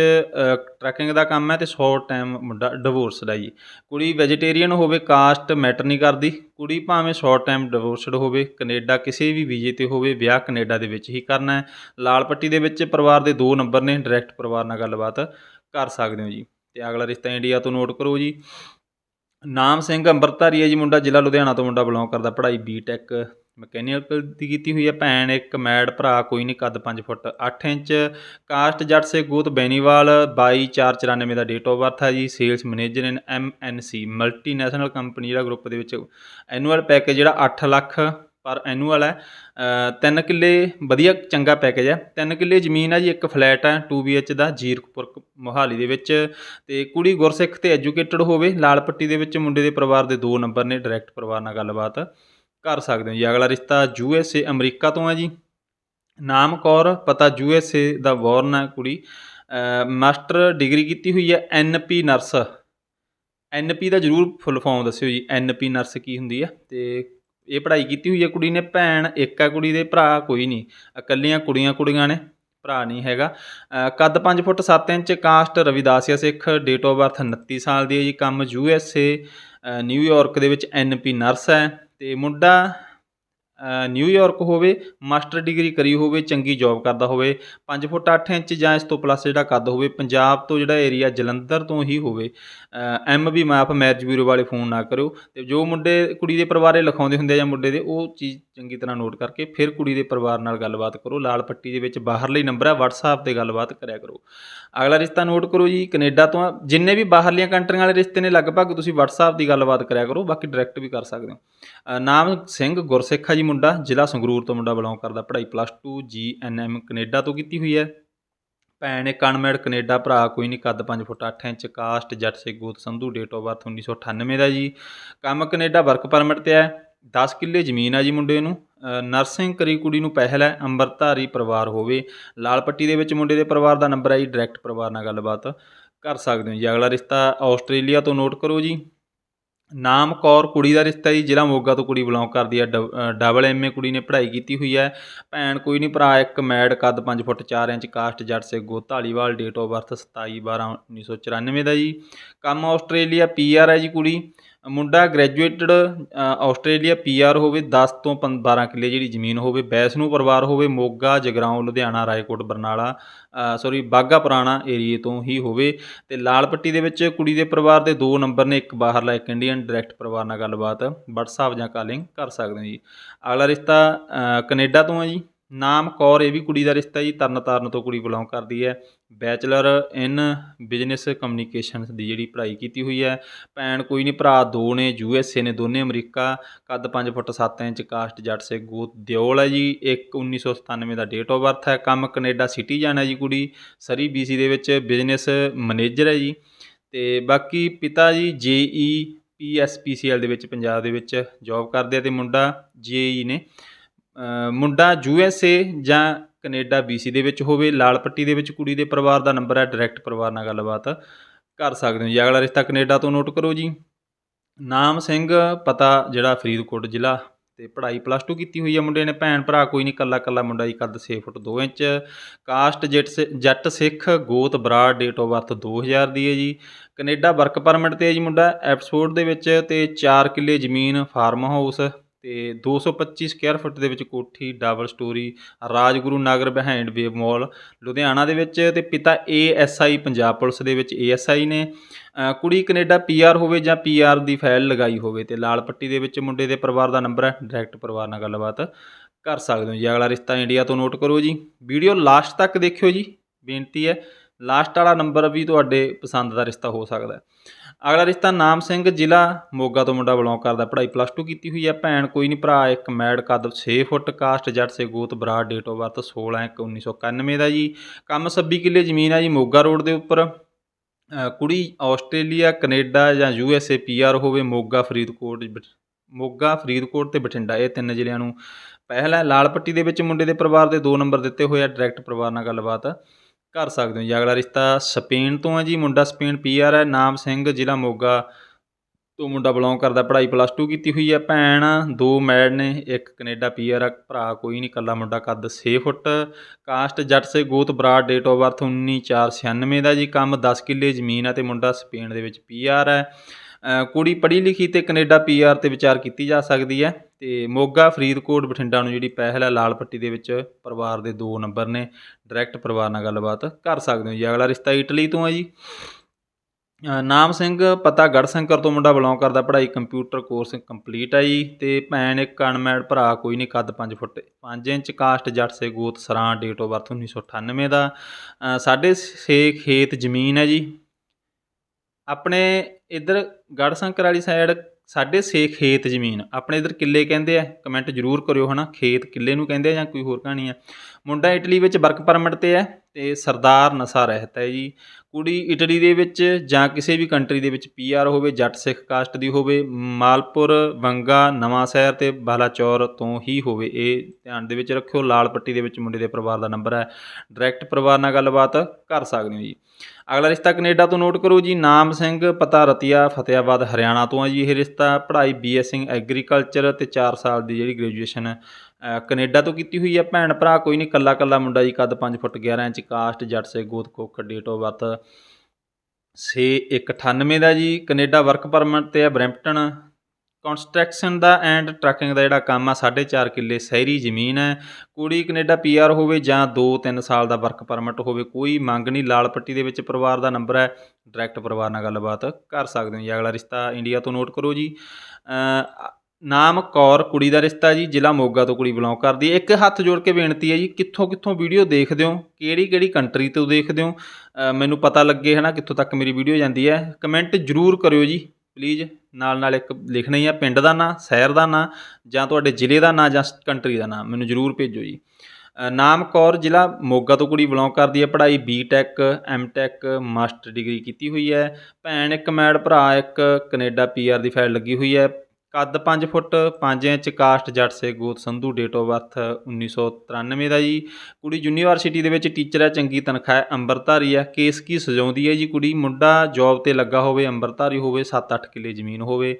ਟਰੈਕਿੰਗ ਦਾ ਕੰਮ ਹੈ ਤੇ ਸ਼ਾਰਟ ਟਾਈਮ ਮੁੰਡਾ ਡਿਵੋਰਸ ਦਾ ਜੀ। ਕੁੜੀ ਵੈਜੀਟੇਰੀਅਨ ਹੋਵੇ ਕਾਸਟ ਮੈਟਰ ਨਹੀਂ ਕਰਦੀ। ਕੁੜੀ ਭਾਵੇਂ ਸ਼ਾਰਟ ਟਾਈਮ ਡਿਵੋਰਸਡ ਹੋਵੇ, ਕੈਨੇਡਾ ਕਿਸੇ ਵੀ ਵੀਜ਼ੇ ਤੇ ਹੋਵੇ, ਵਿਆਹ ਕੈਨੇਡਾ ਦੇ ਵਿੱਚ ਹੀ ਕਰਨਾ ਹੈ। ਲਾਲ ਪੱਟੀ ਦੇ ਵਿੱਚ ਪਰਿਵਾਰ ਦੇ ਦੋ ਨੰਬਰ ਨੇ ਡਾਇਰੈਕਟ ਪਰਿਵਾਰ ਨਾਲ ਗੱਲਬਾਤ ਕਰ ਸਕਦੇ ਹੋ ਜੀ। ਤੇ ਅਗਲਾ ਰਿਸ਼ਤਾ ਇੰਡੀਆ ਤੋਂ ਨੋਟ ਕਰੋ ਜੀ। ਨਾਮ ਸਿੰਘ ਅੰਮ੍ਰਿਤਧਾਰੀ ਹੈ ਜੀ ਮੁੰਡਾ, ਜ਼ਿਲ੍ਹਾ ਲੁਧਿਆਣਾ ਤੋਂ ਮੁੰਡਾ ਬਿਲੋਂਗ ਕਰਦਾ ਪੜ੍ਹਾਈ ਬੀਟੈਕ ਮਕੈਨੀਕਲ ਦੀ ਕੀਤੀ ਹੋਈ ਹੈ ਭੈਣ ਇੱਕ ਮੈੜ ਭਰਾ ਕੋਈ ਨਹੀਂ ਕੱਦ 5 ਫੁੱਟ 8 ਇੰਚ। ਕਾਸਟ ਜੱਟ ਸੇ ਗੋਤ ਬੈਨੀਵਾਲ 22494 ਦਾ ਡੇਟ ਆਫ ਬਰਥ ਹੈ ਜੀ। Sales manager in M N C multinational company ਜਿਹੜਾ ਗਰੁੱਪ ਦੇ ਵਿੱਚ ਐਨੂਅਲ ਪੈਕੇਜ ਜਿਹੜਾ 8 ਲੱਖ ਪਰ ਐਨੂਅਲ ਹੈ। ਅ, ਤਿੰਨ ਕਿੱਲੇ ਵਧੀਆ ਚੰਗਾ ਪੈਕੇਜ ਹੈ। ਤਿੰਨ ਕਿੱਲੇ ਜ਼ਮੀਨ ਹੈ ਜੀ ਇੱਕ ਫਲੈਟ ਹੈ 2 BH ਦਾ ਜੀਰਕਪੁਰ ਮੋਹਾਲੀ ਦੇ ਵਿੱਚ। ਤੇ ਕੁੜੀ ਗੁਰਸਿੱਖ ਤੇ ਐਜੂਕੇਟਡ ਹੋਵੇ ਲਾਲ ਪੱਟੀ ਦੇ ਵਿੱਚ ਮੁੰਡੇ ਦੇ ਪਰਿਵਾਰ ਦੇ ਦੋ ਨੰਬਰ ਨੇ ਡਾਇਰੈਕਟ ਪਰਿਵਾਰ ਨਾਲ ਗੱਲਬਾਤ। ਕਰ ਸਕਦੇ ਹੋ ਜੀ। ਅਗਲਾ ਰਿਸ਼ਤਾ ਯੂ ਐਸ ਏ, ਅਮਰੀਕਾ ਤੋਂ ਹੈ ਜੀ। ਨਾਮ ਕੌਰ, ਪਤਾ ਯੂ ਐਸ ਏ ਦਾ ਬੋਰਨ ਹੈ ਕੁੜੀ। ਮਾਸਟਰ ਡਿਗਰੀ ਕੀਤੀ ਹੋਈ ਹੈ ਐਨ ਪੀ ਨਰਸ। ਐਨ ਪੀ ਦਾ ਜਰੂਰ ਫੁੱਲ ਫਾਰਮ ਦੱਸਿਓ ਜੀ। ਐਨ ਪੀ ਨਰਸ ਕੀ ਹੁੰਦੀ ਹੈ? ਤੇ ਇਹ ਪੜ੍ਹਾਈ ਕੀਤੀ ਹੋਈ ਹੈ ਕੁੜੀ ਨੇ। ਭੈਣ ਇੱਕ ਹੈ ਕੁੜੀ ਦੇ, ਭਰਾ ਕੋਈ ਨਹੀਂ। ਇਕੱਲੀਆਂ ਕੁੜੀਆਂ ਕੁੜੀਆਂ ਨੇ, ਭਰਾ ਨਹੀਂ ਹੈਗਾ। ਕੱਦ 5 feet 7 inch, caste Ravidassia Sikh date of birth 29 ਸਾਲ ਦੀ ਹੈ ਜੀ। ਕੰਮ ਯੂ ਐਸ ਏ ਨਿਊਯਾਰਕ ਦੇ ਵਿੱਚ ਐਨ ਪੀ ਨਰਸ ਹੈ। ਅਤੇ ਮੁੰਡਾ ਅ, ਨਿਊਯਾਰਕ ਹੋਵੇ ਮਾਸਟਰ ਡਿਗਰੀ ਕਰੀ ਹੋਵੇ ਚੰਗੀ ਜੋਬ ਕਰਦਾ ਹੋਵੇ 5 ਫੁੱਟ 8 ਇੰਚ ਜਾਂ ਇਸ ਤੋਂ ਪਲੱਸ ਜਿਹੜਾ ਕੱਦ ਹੋਵੇ ਪੰਜਾਬ ਤੋਂ ਜਿਹੜਾ ਏਰੀਆ ਜਲੰਧਰ ਤੋਂ ਹੀ ਹੋਵੇ M V map marriage bureau ਵਾਲੇ ਫੋਨ ਨਾ ਕਰਿਓ ਤੇ ਜੋ ਮੁੰਡੇ ਕੁੜੀ ਦੇ ਪਰਿਵਾਰੇ ਲਿਖਾਉਂਦੇ ਹੁੰਦੇ ਆ ਜਾਂ ਮੁੰਡੇ ਦੇ ਉਹ ਚੀਜ਼ ਚੰਗੀ ਤਰ੍ਹਾਂ ਨੋਟ ਕਰਕੇ ਫਿਰ ਕੁੜੀ ਦੇ ਪਰਿਵਾਰ ਨਾਲ ਗੱਲਬਾਤ ਕਰੋ ਲਾਲ ਪੱਟੀ ਦੇ ਵਿੱਚ ਬਾਹਰਲੇ ਨੰਬਰ ਹੈ WhatsApp ਤੇ ਗੱਲਬਾਤ ਕਰਿਆ ਕਰੋ। ਅਗਲਾ ਰਿਸ਼ਤਾ ਨੋਟ ਕਰੋ ਜੀ, ਕੈਨੇਡਾ ਤੋਂ ਜਿੰਨੇ ਵੀ ਬਾਹਰਲੀਆਂ ਕੰਟਰੀਆਂ ਵਾਲੇ ਰਿਸ਼ਤੇ ਨੇ, ਲਗਭਗ ਤੁਸੀਂ WhatsApp ਦੀ ਗੱਲਬਾਤ ਕਰਿਆ ਕਰੋ, ਬਾਕੀ ਡਾਇਰੈਕਟ ਵੀ ਕਰ ਸਕਦੇ ਹੋ। ਨਾਮ ਸਿੰਘ ਗੁਰਸਿੱਖ ਆ ਜੀ ਮੁੰਡਾ, ਜ਼ਿਲ੍ਹਾ ਸੰਗਰੂਰ ਤੋਂ ਮੁੰਡਾ ਬਿਲੋਂਗ ਕਰਦਾ, ਪੜ੍ਹਾਈ ਪਲੱਸ 2 ਜੀਐਨਐਮ ਕੈਨੇਡਾ ਤੋਂ ਕੀਤੀ ਹੋਈ ਹੈ। ਭੈਣ ਇੱਕ ਅਨਮੈਡ ਕੈਨੇਡਾ ਭਰਾ, ਕੋਈ ਨਹੀਂ ਕੱਦ 5 ਫੁੱਟ 8 ਇੰਚ ਕਾਸਟ ਜੱਟ ਸੇ ਗੋਤ ਸੰਧੂ ਡੇਟ ਆਫ ਬਰਥ 1998 ਦਾ ਜੀ। ਕੰਮ ਕੈਨੇਡਾ ਵਰਕ ਪਰਮਿਟ ਤੇ ਹੈ 10 ਕਿੱਲੇ ਜ਼ਮੀਨ ਆ ਜੀ ਮੁੰਡੇ ਨੂੰ। ਨਰਸਿੰਗ ਕਰੀ ਕੁੜੀ ਨੂੰ ਪਹਿਲ ਹੈ ਅੰਮ੍ਰਿਤਧਾਰੀ ਪਰਿਵਾਰ ਹੋਵੇ। ਲਾਲ ਪੱਟੀ ਦੇ ਵਿੱਚ ਮੁੰਡੇ ਦੇ ਪਰਿਵਾਰ ਦਾ ਨੰਬਰ ਹੈ ਜੀ ਡਾਇਰੈਕਟ ਪਰਿਵਾਰ ਨਾਲ ਗੱਲਬਾਤ ਕਰ ਸਕਦੇ ਹੋ ਜੀ। ਅਗਲਾ ਰਿਸ਼ਤਾ ਆਸਟ੍ਰੇਲੀਆ ਤੋਂ ਨੋਟ ਕਰੋ ਜੀ। ਨਾਮ ਕੌਰ ਕੁੜੀ ਦਾ ਰਿਸ਼ਤਾ ਜੀ ਜ਼ਿਲ੍ਹਾ ਮੋਗਾ ਤੋਂ ਕੁੜੀ ਬਿਲੋਂਗ ਕਰਦੀ ਹੈ। ਡਬ- ਅ, ਡਬਲ ਐਮਏ ਕੁੜੀ ਨੇ ਪੜ੍ਹਾਈ ਕੀਤੀ ਹੋਈ ਹੈ। ਭੈਣ ਕੋਈ ਨਹੀਂ ਭਰਾ ਇੱਕ ਮੈਡ ਕੱਦ 5 ਫੁੱਟ 4 ਇੰਚ ਕਾਸਟ ਜੱਟ ਸੇ ਗੋ ਢਾਲੀਵਾਲ ਡੇਟ ਆਫ ਬਰਥ 27 12 1994 ਦਾ ਜੀ। ਕੰਮ ਆਸਟ੍ਰੇਲੀਆ ਪੀਆਰ ਹੈ ਜੀ ਕੁੜੀ। ਮੁੰਡਾ ਗ੍ਰੈਜੂਏਟਡ ਆਸਟ੍ਰੇਲੀਆ ਪੀਆਰ ਹੋਵੇ 10 ਤੋਂ 12 ਕਿੱਲੇ ਜਿਹੜੀ ਜ਼ਮੀਨ ਹੋਵੇ ਬੈਸਨੂੰ ਪਰਿਵਾਰ ਹੋਵੇ ਮੋਗਾ ਜਗਰਾਉਂ ਲੁਧਿਆਣਾ ਰਾਏਕੋਟ ਬਰਨਾਲਾ ਸੌਰੀ ਬਾਗਾ ਪੁਰਾਣਾ ਏਰੀਏ ਤੋਂ ਹੀ ਹੋਵੇ। ਤੇ ਲਾਲ ਪੱਟੀ ਦੇ ਵਿੱਚ ਕੁੜੀ ਦੇ ਪਰਿਵਾਰ ਦੇ ਦੋ ਨੰਬਰ ਨੇ ਇੱਕ ਬਾਹਰਲਾ ਇੱਕ ਇੰਡੀਅਨ ਡਾਇਰੈਕਟ ਪਰਿਵਾਰ ਨਾਲ ਗੱਲਬਾਤ। WhatsApp ਜਾਂ ਕਾਲਿੰਗ ਕਰ ਸਕਦੇ ਹੋ ਜੀ। ਅਗਲਾ ਰਿਸ਼ਤਾ ਅ, ਕੈਨੇਡਾ ਤੋਂ ਹੈ ਜੀ। ਨਾਮ ਕੌਰ ਇਹ ਵੀ ਕੁੜੀ ਦਾ ਰਿਸ਼ਤਾ ਜੀ ਤਰਨਤਾਰਨ ਤੋਂ ਕੁੜੀ ਬਿਲੋਂਗ ਕਰਦੀ ਹੈ। ਬੈਚਲਰ ਇਨ ਬਿਜ਼ਨਸ ਕਮਿਊਨੀਕੇਸ਼ਨ ਦੀ ਜਿਹੜੀ ਪੜ੍ਹਾਈ ਕੀਤੀ ਹੋਈ ਹੈ। ਭੈਣ ਕੋਈ ਨਹੀਂ ਭਰਾ ਦੋ ਨੇ, ਯੂ ਐਸ ਏ ਨੇ ਦੋਨੇ, ਅਮਰੀਕਾ, ਕੱਦ 5 ਫੁੱਟ 7 ਇੰਚ, ਕਾਸਟ ਜੱਟ ਸੇ ਗੋਤ ਦਿਓਲ ਹੈ ਜੀ। ਇੱਕ 1997 ਦਾ ਡੇਟ ਆਫ ਬਰਥ ਹੈ। ਕੰਮ ਕੈਨੇਡਾ ਸਿਟੀ ਜਾਣਾ ਜੀ ਕੁੜੀ। ਸਰੀ ਬੀਸੀ ਦੇ ਵਿੱਚ ਬਿਜ਼ਨਸ ਮੈਨੇਜਰ ਹੈ ਜੀ। ਤੇ ਬਾਕੀ ਪਿਤਾ ਜੀ ਜੇਈ ਪੀਐਸਪੀਸੀਐਲ ਦੇ ਵਿੱਚ, ਪੰਜਾਬ ਦੇ ਵਿੱਚ ਜੌਬ ਕਰਦੇ ਆ ਤੇ ਮੁੰਡਾ ਜੇਈ ਨੇ। ਮੁੰਡਾ ਯੂ ਐਸ ਏ ਜਾਂ ਕੈਨੇਡਾ ਬੀਸੀ ਦੇ ਵਿੱਚ ਹੋਵੇ ਲਾਲ ਪੱਟੀ ਦੇ ਵਿੱਚ ਕੁੜੀ ਦੇ ਪਰਿਵਾਰ ਦਾ ਨੰਬਰ ਹੈ ਡਾਇਰੈਕਟ ਪਰਿਵਾਰ ਨਾਲ ਗੱਲਬਾਤ ਕਰ ਸਕਦੇ ਹੋ ਜੀ। ਅਗਲਾ ਰਿਸ਼ਤਾ ਕੈਨੇਡਾ ਤੋਂ ਨੋਟ ਕਰੋ ਜੀ। ਨਾਮ ਸਿੰਘ, ਪਤਾ ਜਿਹੜਾ ਫਰੀਦਕੋਟ ਜ਼ਿਲ੍ਹਾ ਤੇ ਪੜ੍ਹਾਈ ਪਲੱਸ 2 ਕੀਤੀ ਹੋਈ ਹੈ ਮੁੰਡੇ ਨੇ। ਭੈਣ ਭਰਾ ਕੋਈ ਨਹੀਂ ਕੱਲਾ ਕੱਲਾ ਮੁੰਡਾ ਜੀ, ਕੱਦ 6 ਫੁੱਟ 2 ਇੰਚ। ਕਾਸਟ ਜੱਟ ਸਿ- ਜੱਟ ਸਿੱਖ, ਗੋਤ ਬਰਾੜ ਡੇਟ ਆਫ ਬਰਥ 2000 ਦੀ ਹੈ ਜੀ। ਕੈਨੇਡਾ ਵਰਕ ਪਰਮਿਟ ਤੇ ਹੈ ਜੀ ਮੁੰਡਾ ਐਪਸਫੋਰਡ ਦੇ ਵਿੱਚ ਤੇ 4 ਕਿੱਲੇ ਜ਼ਮੀਨ ਫਾਰਮ ਹਾਊਸ ਤੇ 225 ਸਕੁਅਰ ਫੁੱਟ ਦੇ ਵਿੱਚ ਕੋਠੀ double story Rajguru Nagar behind Wave Mall Ludhiana ਦੇ ਵਿੱਚ ਤੇ ਪਿਤਾ ਏਐਸਆਈ ਪੰਜਾਬ ਪੁਲਿਸ ਦੇ ਵਿੱਚ ਏਐਸਆਈ ਨੇ। ਅ, ਕੁੜੀ ਕੈਨੇਡਾ ਪੀਆਰ ਹੋਵੇ ਜਾਂ ਪੀਆਰ ਦੀ ਫਾਈਲ ਲਗਾਈ ਹੋਵੇ ਤੇ ਲਾਲ ਪੱਟੀ ਦੇ ਵਿੱਚ ਮੁੰਡੇ ਦੇ ਪਰਿਵਾਰ ਦਾ ਨੰਬਰ ਹੈ ਡਾਇਰੈਕਟ ਪਰਿਵਾਰ ਨਾਲ ਗੱਲਬਾਤ ਕਰ ਸਕਦੇ ਹੋ ਜੀ। ਅਗਲਾ ਰਿਸ਼ਤਾ ਇੰਡੀਆ ਤੋਂ ਨੋਟ ਕਰੋ ਜੀ। ਵੀਡੀਓ ਲਾਸਟ ਤੱਕ ਦੇਖਿਓ ਜੀ। ਬੇਨਤੀ ਹੈ ਲਾਸਟ ਵਾਲਾ ਨੰਬਰ ਵੀ ਤੁਹਾਡੇ ਪਸੰਦ ਦਾ ਰਿਸ਼ਤਾ ਹੋ ਸਕਦਾ ਅਗਲਾ ਰਿਸ਼ਤਾ ਨਾਮ ਸਿੰਘ, ਜ਼ਿਲ੍ਹਾ ਮੋਗਾ ਤੋਂ ਮੁੰਡਾ ਬਿਲੋਂਗ ਕਰਦਾ ਪੜ੍ਹਾਈ ਪਲੱਸ 2 ਕੀਤੀ ਹੋਈ ਹੈ। ਭੈਣ ਕੋਈ ਨਹੀਂ, ਭਰਾ ਇੱਕ ਮੈਡ ਕੱਦ 6 ਫੁੱਟ, ਕਾਸਟ ਜੱਟ ਸੇ ਗੋਤ ਬਰਾੜ ਡੇਟ ਆਫ ਬਰਥ 16 ਇੱਕ 1991 ਦਾ ਜੀ। ਕੰਮ 26 ਕਿੱਲੇ ਜ਼ਮੀਨ ਆ ਜੀ ਮੋਗਾ ਰੋਡ ਦੇ ਉੱਪਰ। ਕੁੜੀ ਆਸਟ੍ਰੇਲੀਆ, ਕੈਨੇਡਾ ਜਾਂ U S A P R ਹੋਵੇ, ਮੋਗਾ ਫਰੀਦਕੋਟ, ਬਠ- ਮੋਗਾ ਫਰੀਦਕੋਟ ਤੇ ਬਠਿੰਡਾ। ਇਹ ਤਿੰਨ ਜ਼ਿਲ੍ਹਿਆਂ ਨੂੰ ਪਹਿਲ ਹੈ। ਲਾਲ ਪੱਟੀ ਦੇ ਵਿੱਚ ਮੁੰਡੇ ਦੇ ਪਰਿਵਾਰ ਦੇ ਦੋ ਨੰਬਰ ਦਿੱਤੇ ਹੋਏ ਆ। ਡਾਇਰੈਕਟ ਪਰਿਵਾਰ ਨਾਲ ਗੱਲਬਾਤ। ਕਰ ਸਕਦੇ ਹੋ ਜੀ। ਅਗਲਾ ਰਿਸ਼ਤਾ ਸਪੇਨ ਤੋਂ ਹੈ ਜੀ। ਮੁੰਡਾ ਸਪੇਨ ਪੀ ਆਰ ਹੈ। ਨਾਮ ਸਿੰਘ, ਜ਼ਿਲ੍ਹਾ ਮੋਗਾ ਤੋਂ ਮੁੰਡਾ ਬਿਲੋਂਗ ਕਰਦਾ। ਪੜ੍ਹਾਈ ਪਲੱਸ 2 ਕੀਤੀ ਹੋਈ ਹੈ। ਭੈਣ, ਦੋ ਮੈਡ ਨੇ, ਇੱਕ ਕੈਨੇਡਾ ਪੀ ਆਰ ਭਰਾ ਕੋਈ ਨਹੀਂ, ਇਕੱਲਾ ਮੁੰਡਾ ਕੱਦ 6 ਫੁੱਟ। ਕਾਸਟ ਜੱਟ ਸੇ ਗੋਤ ਬਰਾੜ ਡੇਟ ਆਫ ਬਰਥ 19496 ਦਾ ਜੀ। ਕੰਮ 10 ਕਿੱਲੇ ਜ਼ਮੀਨ ਆ ਤੇ ਮੁੰਡਾ ਸਪੇਨ ਦੇ ਵਿੱਚ ਪੀ ਆਰ ਹੈ ਕੁੜੀ ਪੜ੍ਹੀ ਲਿਖੀ ਤੇ ਕੈਨੇਡਾ ਪੀ ਆਰ ਤੇ ਵਿਚਾਰ ਕੀਤੀ ਜਾ ਸਕਦੀ ਹੈ। ਅਤੇ ਮੋਗਾ ਫਰੀਦਕੋਟ ਬਠਿੰਡਾ ਨੂੰ ਜਿਹੜੀ ਪਹਿਲ ਹੈ ਲਾਲ ਪੱਟੀ ਦੇ ਵਿੱਚ ਪਰਿਵਾਰ ਦੇ ਦੋ ਨੰਬਰ ਨੇ ਡਾਇਰੈਕਟ ਪਰਿਵਾਰ ਨਾਲ ਗੱਲਬਾਤ ਕਰ ਸਕਦੇ ਹੋ ਜੀ। ਅਗਲਾ ਰਿਸ਼ਤਾ ਇਟਲੀ ਤੋਂ ਹੈ ਜੀ। ਨਾਮ ਸਿੰਘ ਪਤਾ ਗੜਸ਼ੰਕਰ ਤੋਂ ਮੁੰਡਾ ਬਿਲੋਂਗ ਕਰਦਾ ਪੜ੍ਹਾਈ ਕੰਪਿਊਟਰ ਕੋਰਸ ਕੰਪਲੀਟ ਹੈ ਜੀ। ਤੇ ਭੈਣ ਇੱਕ ਅਨਮੈਡ ਭਰਾ ਕੋਈ ਨਹੀਂ ਕੱਦ 5 ਫੁੱਟ 5 ਇੰਚ ਕਾਸਟ ਜੱਟ ਸੇ ਗੋਤ ਸਰਾਂ ਡੇਟ ਆਫ ਬਰਥ 1998 ਦਾ। ਅ, ਸਾਢੇ ਛੇ ਖੇਤ ਜ਼ਮੀਨ ਹੈ ਜੀ। ਆਪਣੇ ਇੱਧਰ ਗੜਸ਼ੰਕਰ ਵਾਲੀ ਸਾਈਡ ਸਾਡੇ ਛੇ ਖੇਤ ਜ਼ਮੀਨ, ਆਪਣੇ ਇੱਧਰ ਕਿੱਲੇ ਕਹਿੰਦੇ ਆ ਕਮੈਂਟ ਜ਼ਰੂਰ ਕਰਿਓ ਹਨਾ, ਖੇਤ ਕਿੱਲੇ ਨੂੰ ਕਹਿੰਦੇ ਆ ਜਾਂ ਕੋਈ ਹੋਰ ਕਹਾਣੀ ਆ। ਮੁੰਡਾ ਇਟਲੀ ਵਿੱਚ ਵਰਕ ਪਰਮਿਟ ਤੇ ਹੈ ਤੇ ਸਰਦਾਰ ਨਸ਼ਾ ਰਹਿਤ ਹੈ ਜੀ। ਕੁੜੀ ਇਟਲੀ ਦੇ ਵਿੱਚ ਜਾਂ ਕਿਸੇ ਵੀ ਕੰਟਰੀ ਦੇ ਵਿੱਚ ਪੀਆਰ ਹੋਵੇ, ਜੱਟ ਸਿੱਖ ਕਾਸਟ ਦੀ ਹੋਵੇ, ਮਾਲਪੁਰ ਬੰਗਾ ਨਵਾਂ ਸ਼ਹਿਰ ਤੇ ਬਾਲਾਚੌਰ ਤੋਂ ਹੀ ਹੋਵੇ। ਇਹ ਧਿਆਨ ਦੇ ਵਿੱਚ ਰੱਖਿਓ, ਲਾਲ ਪੱਟੀ ਦੇ ਵਿੱਚ ਮੁੰਡੇ ਦੇ ਪਰਿਵਾਰ ਦਾ ਨੰਬਰ ਹੈ। ਡਾਇਰੈਕਟ ਪਰਿਵਾਰ ਨਾਲ ਗੱਲਬਾਤ ਕਰ ਸਕਦੇ ਹੋ ਜੀ। ਅਗਲਾ ਰਿਸ਼ਤਾ ਕੈਨੇਡਾ ਤੋਂ ਨੋਟ ਕਰੋ ਜੀ। ਨਾਮ ਸਿੰਘ ਪਤਾ ਰਤੀਆ ਫਤਿਆਬਾਦ, ਹਰਿਆਣਾ ਤੋਂ ਹੈ ਜੀ ਇਹ ਰਿਸ਼ਤਾ। ਪੜ੍ਹਾਈ ਬੀਐਸਸੀ ਐਗਰੀਕਲਚਰ ਤੇ 4 ਸਾਲ ਦੀ ਜਿਹੜੀ ਗ੍ਰੈਜੂਏਸ਼ਨ ਕੈਨੇਡਾ ਤੋਂ ਕੀਤੀ ਹੋਈ ਹੈ ਭੈਣ ਭਰਾ, ਕੋਈ ਨਹੀਂ, ਕੱਲਾ ਕੱਲਾ ਮੁੰਡਾ ਜੀ, ਕੱਦ 5 ਫੁੱਟ 11 ਇੰਚ, ਕਾਸਟ ਜੱਟ ਸੇ ਗੋਤ ਕੋਖ ਡੇਟ ਆਫ ਬਰਥ 6198 ਦਾ ਜੀ, ਕੈਨੇਡਾ ਵਰਕ ਪਰਮਿਟ ਤੇ ਹੈ ਬਰੈਂਪਟਨ। ਕੰਸਟਰਕਸ਼ਨ ਦਾ ਐਂਡ ਟਰੱਕਿੰਗ ਦਾ ਜਿਹੜਾ ਕੰਮ ਆ 4.5 ਕਿੱਲੇ ਸ਼ਹਿਰੀ ਜ਼ਮੀਨ ਹੈ। ਕੁੜੀ ਕੈਨੇਡਾ ਪੀਆਰ ਹੋਵੇ ਜਾਂ 2-3 ਸਾਲ ਦਾ ਵਰਕ ਪਰਮਿਟ ਹੋਵੇ, ਕੋਈ ਮੰਗ ਨਹੀਂ। ਲਾਲ ਪੱਟੀ ਦੇ ਵਿੱਚ ਪਰਿਵਾਰ ਦਾ ਨੰਬਰ ਹੈ, ਡਾਇਰੈਕਟ ਪਰਿਵਾਰ ਨਾਲ ਗੱਲਬਾਤ ਕਰ ਸਕਦੇ ਹੋ ਜੀ। ਅਗਲਾ ਰਿਸ਼ਤਾ ਇੰਡੀਆ ਤੋਂ ਨੋਟ ਕਰੋ ਜੀ। ਨਾਮ ਕੌਰ, ਕੁੜੀ ਦਾ ਰਿਸ਼ਤਾ ਜੀ, ਜ਼ਿਲ੍ਹਾ ਮੋਗਾ ਤੋਂ ਕੁੜੀ ਬਿਲੋਂਗ ਕਰਦੀ ਹੈ। ਇੱਕ ਹੱਥ ਜੋੜ ਕੇ ਬੇਨਤੀ ਹੈ ਜੀ, ਕਿੱਥੋਂ ਕਿੱਥੋਂ ਵੀਡੀਓ ਦੇਖਦੇ ਹੋ, ਕਿਹੜੀ ਕਿਹੜੀ ਕੰਟਰੀ ਤੋਂ ਦੇਖਦੇ ਹੋ ਮੈਨੂੰ ਪਤਾ ਲੱਗੇ ਹੈ ਨਾ ਕਿੱਥੋਂ ਤੱਕ ਮੇਰੀ ਵੀਡੀਓ ਜਾਂਦੀ ਹੈ। ਕਮੈਂਟ ਜ਼ਰੂਰ ਕਰਿਓ ਜੀ ਪਲੀਜ਼ ਨਾਲ ਨਾਲ ਇੱਕ ਲਿਖਣਾ ਹੀ ਆ ਪਿੰਡ ਦਾ ਨਾਂ, ਸ਼ਹਿਰ ਦਾ ਨਾਂ, ਜਾਂ ਤੁਹਾਡੇ ਜ਼ਿਲ੍ਹੇ ਦਾ ਨਾਂ, ਜਾਂ ਕੰਟਰੀ ਦਾ ਨਾਂ, ਮੈਨੂੰ ਜ਼ਰੂਰ ਭੇਜੋ ਜੀ। ਨਾਮ ਕੌਰ, ਜ਼ਿਲ੍ਹਾ ਮੋਗਾ ਤੋਂ ਕੁੜੀ ਬਿਲੋਂਗ ਕਰਦੀ ਹੈ। ਪੜ੍ਹਾਈ ਬੀਟੈਕ ਐਮਟੈਕ ਮਾਸਟਰ ਡਿਗਰੀ ਕੀਤੀ ਹੋਈ ਹੈ। ਭੈਣ, ਇੱਕ ਮੈਡ ਭਰਾ, ਇੱਕ ਕੈਨੇਡਾ ਪੀਆਰ ਦੀ ਫਾਈਲ ਲੱਗੀ ਹੋਈ ਹੈ। ਕੱਦ 5 ਫੁੱਟ 5 ਇੰਚ ਕਾਸਟ ਜੱਟ ਸੇ ਗੋਤ ਸੰਧੂ ਡੇਟ ਆਫ ਬਰਥ 1993 ਦਾ ਜੀ। ਕੁੜੀ ਯੂਨੀਵਰਸਿਟੀ ਦੇ ਵਿੱਚ ਟੀਚਰ ਹੈ, ਚੰਗੀ ਤਨਖਾਹ ਹੈ ਅੰਬਰਧਾਰੀ ਹੈ। ਕੇਸ ਕੀ ਸਜਾਉਂਦੀ ਹੈ ਜੀ ਕੁੜੀ? ਮੁੰਡਾ ਜੌਬ ਤੇ ਲੱਗਾ ਹੋਵੇ ਅੰਬਰਧਾਰੀ ਹੋਵੇ 7-8 ਕਿੱਲੇ ਜ਼ਮੀਨ ਹੋਵੇ।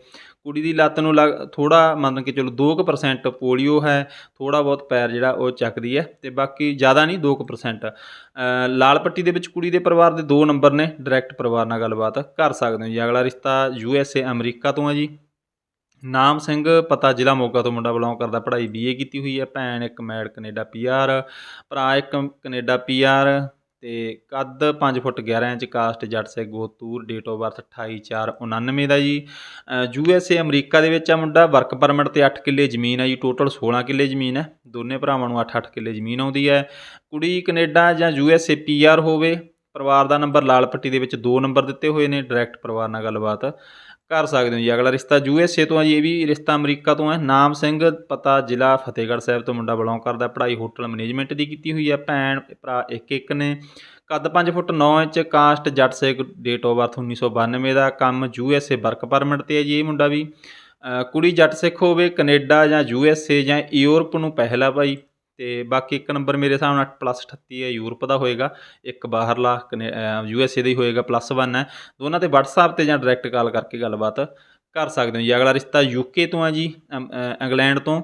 ਕੁੜੀ ਦੀ ਲੱਤ ਨੂੰ ਥੋੜਾ ਮੰਨ ਕੇ ਚਲੋ 2% ਪੋਲੀਓ ਹੈ ਥੋੜਾ ਬਹੁਤ ਪੈਰ ਜਿਹੜਾ ਉਹ ਚੱਕਦੀ ਹੈ ਤੇ ਬਾਕੀ ਜ਼ਿਆਦਾ ਨਹੀਂ 2% ਲਾਲ ਪੱਟੀ ਦੇ ਵਿੱਚ ਕੁੜੀ ਦੇ ਪਰਿਵਾਰ ਦੇ ਦੋ ਨੰਬਰ ਨੇ ਡਾਇਰੈਕਟ ਪਰਿਵਾਰ ਨਾਲ ਗੱਲਬਾਤ ਕਰ ਸਕਦੇ ਹੋ ਜੀ। ਅਗਲਾ ਰਿਸ਼ਤਾ ਯੂ ਐਸ ਏ ਅਮਰੀਕਾ ਤੋਂ ਹੈ ਜੀ। ਨਾਮ ਸਿੰਘ, ਪਤਾ ਜ਼ਿਲ੍ਹਾ ਮੋਗਾ ਤੋਂ ਮੁੰਡਾ ਬਿਲੋਂਗ ਕਰਦਾ, ਪੜ੍ਹਾਈ ਬੀਏ ਕੀਤੀ ਹੋਈ ਹੈ, ਭੈਣ ਇੱਕ ਮੈਡ ਕੈਨੇਡਾ ਪੀਆਰ ਭਰਾ ਇੱਕ ਕੈਨੇਡਾ ਪੀਆਰ ਤੇ ਕੱਦ 5 ਫੁੱਟ 11 ਇੰਚ, ਕਾਸਟ ਜੱਟ ਸੇ ਗੋਤੂਰ ਡੇਟ ਆਫ ਬਰਥ 28499 ਦਾ ਜੀ। ਯੂ ਐਸ ਏ ਅਮਰੀਕਾ ਦੇ ਵਿੱਚ ਆ ਮੁੰਡਾ ਵਰਕ ਪਰਮਿਟ ਤੇ 8 ਕਿੱਲੇ ਜ਼ਮੀਨ ਆ ਜੀ ਟੋਟਲ 16 ਕਿੱਲੇ ਜ਼ਮੀਨ ਹੈ, ਦੋਨੇ ਭਰਾਵਾਂ ਨੂੰ 8-8 ਕਿੱਲੇ ਜ਼ਮੀਨ ਆਉਂਦੀ ਹੈ। ਕੁੜੀ ਕੈਨੇਡਾ ਜਾਂ ਯੂ ਐਸ ਏ ਪੀਆਰ ਹੋਵੇ, ਪਰਿਵਾਰ ਦਾ ਨੰਬਰ ਲਾਲ ਪੱਟੀ ਦੇ ਵਿੱਚ ਦੋ ਨੰਬਰ ਦਿੱਤੇ ਹੋਏ ਨੇ ਡਾਇਰੈਕਟ ਪਰਿਵਾਰ ਨਾਲ ਗੱਲਬਾਤ ਕਰ ਸਕਦੇ ਹੋ ਜੀ। ਅਗਲਾ ਰਿਸ਼ਤਾ ਯੂ ਐਸ ਏ ਤੋਂ ਆ ਜੀ, ਇਹ ਵੀ ਰਿਸ਼ਤਾ ਅਮਰੀਕਾ ਤੋਂ ਹੈ ਨਾਮ ਸਿੰਘ, ਪਤਾ ਜ਼ਿਲ੍ਹਾ ਫਤਿਹਗੜ੍ਹ ਸਾਹਿਬ ਤੋਂ ਮੁੰਡਾ ਬਿਲੋਂਗ ਕਰਦਾ। ਪੜ੍ਹਾਈ ਹੋਟਲ ਮੈਨੇਜਮੈਂਟ ਦੀ ਕੀਤੀ ਹੋਈ ਹੈ ਭੈਣ, ਭਰਾ ਇੱਕ ਇੱਕ ਨੇ। ਕੱਦ 5 ਫੁੱਟ 9 inch, caste Jatt Sikh date of birth 1992 ਦਾ। ਕੰਮ U S A work permit ਤੇ ਹੈ ਜੀ ਇਹ ਮੁੰਡਾ ਵੀ। ਕੁੜੀ ਜੱਟ ਸਿੱਖ ਹੋਵੇ, ਕੈਨੇਡਾ ਜਾਂ ਯੂ ਐਸ ਏ ਜਾਂ ਯੂਰਪ ਨੂੰ ਪਹਿਲਾ ਭਾਈ। ਅਤੇ ਬਾਕੀ ਇੱਕ ਨੰਬਰ ਮੇਰੇ ਹਿਸਾਬ ਨਾਲ ਪਲੱਸ 38 ਹੈ ਯੂਰਪ ਦਾ ਹੋਏਗਾ ਇੱਕ ਬਾਹਰਲਾ ਕਨੇ ਯੂ ਐਸ ਏ ਦਾ ਹੀ ਹੋਏਗਾ ਪਲੱਸ 1 ਹੈ। ਦੋਨਾਂ ਤੇ WhatsApp ਤੇ ਜਾਂ ਡਾਇਰੈਕਟ ਕਾਲ ਕਰਕੇ ਗੱਲਬਾਤ ਕਰ ਸਕਦੇ ਹੋ ਜੀ। ਅਗਲਾ ਰਿਸ਼ਤਾ ਯੂਕੇ ਤੋਂ ਹੈ ਜੀ ਅਮ, ਇੰਗਲੈਂਡ ਤੋਂ।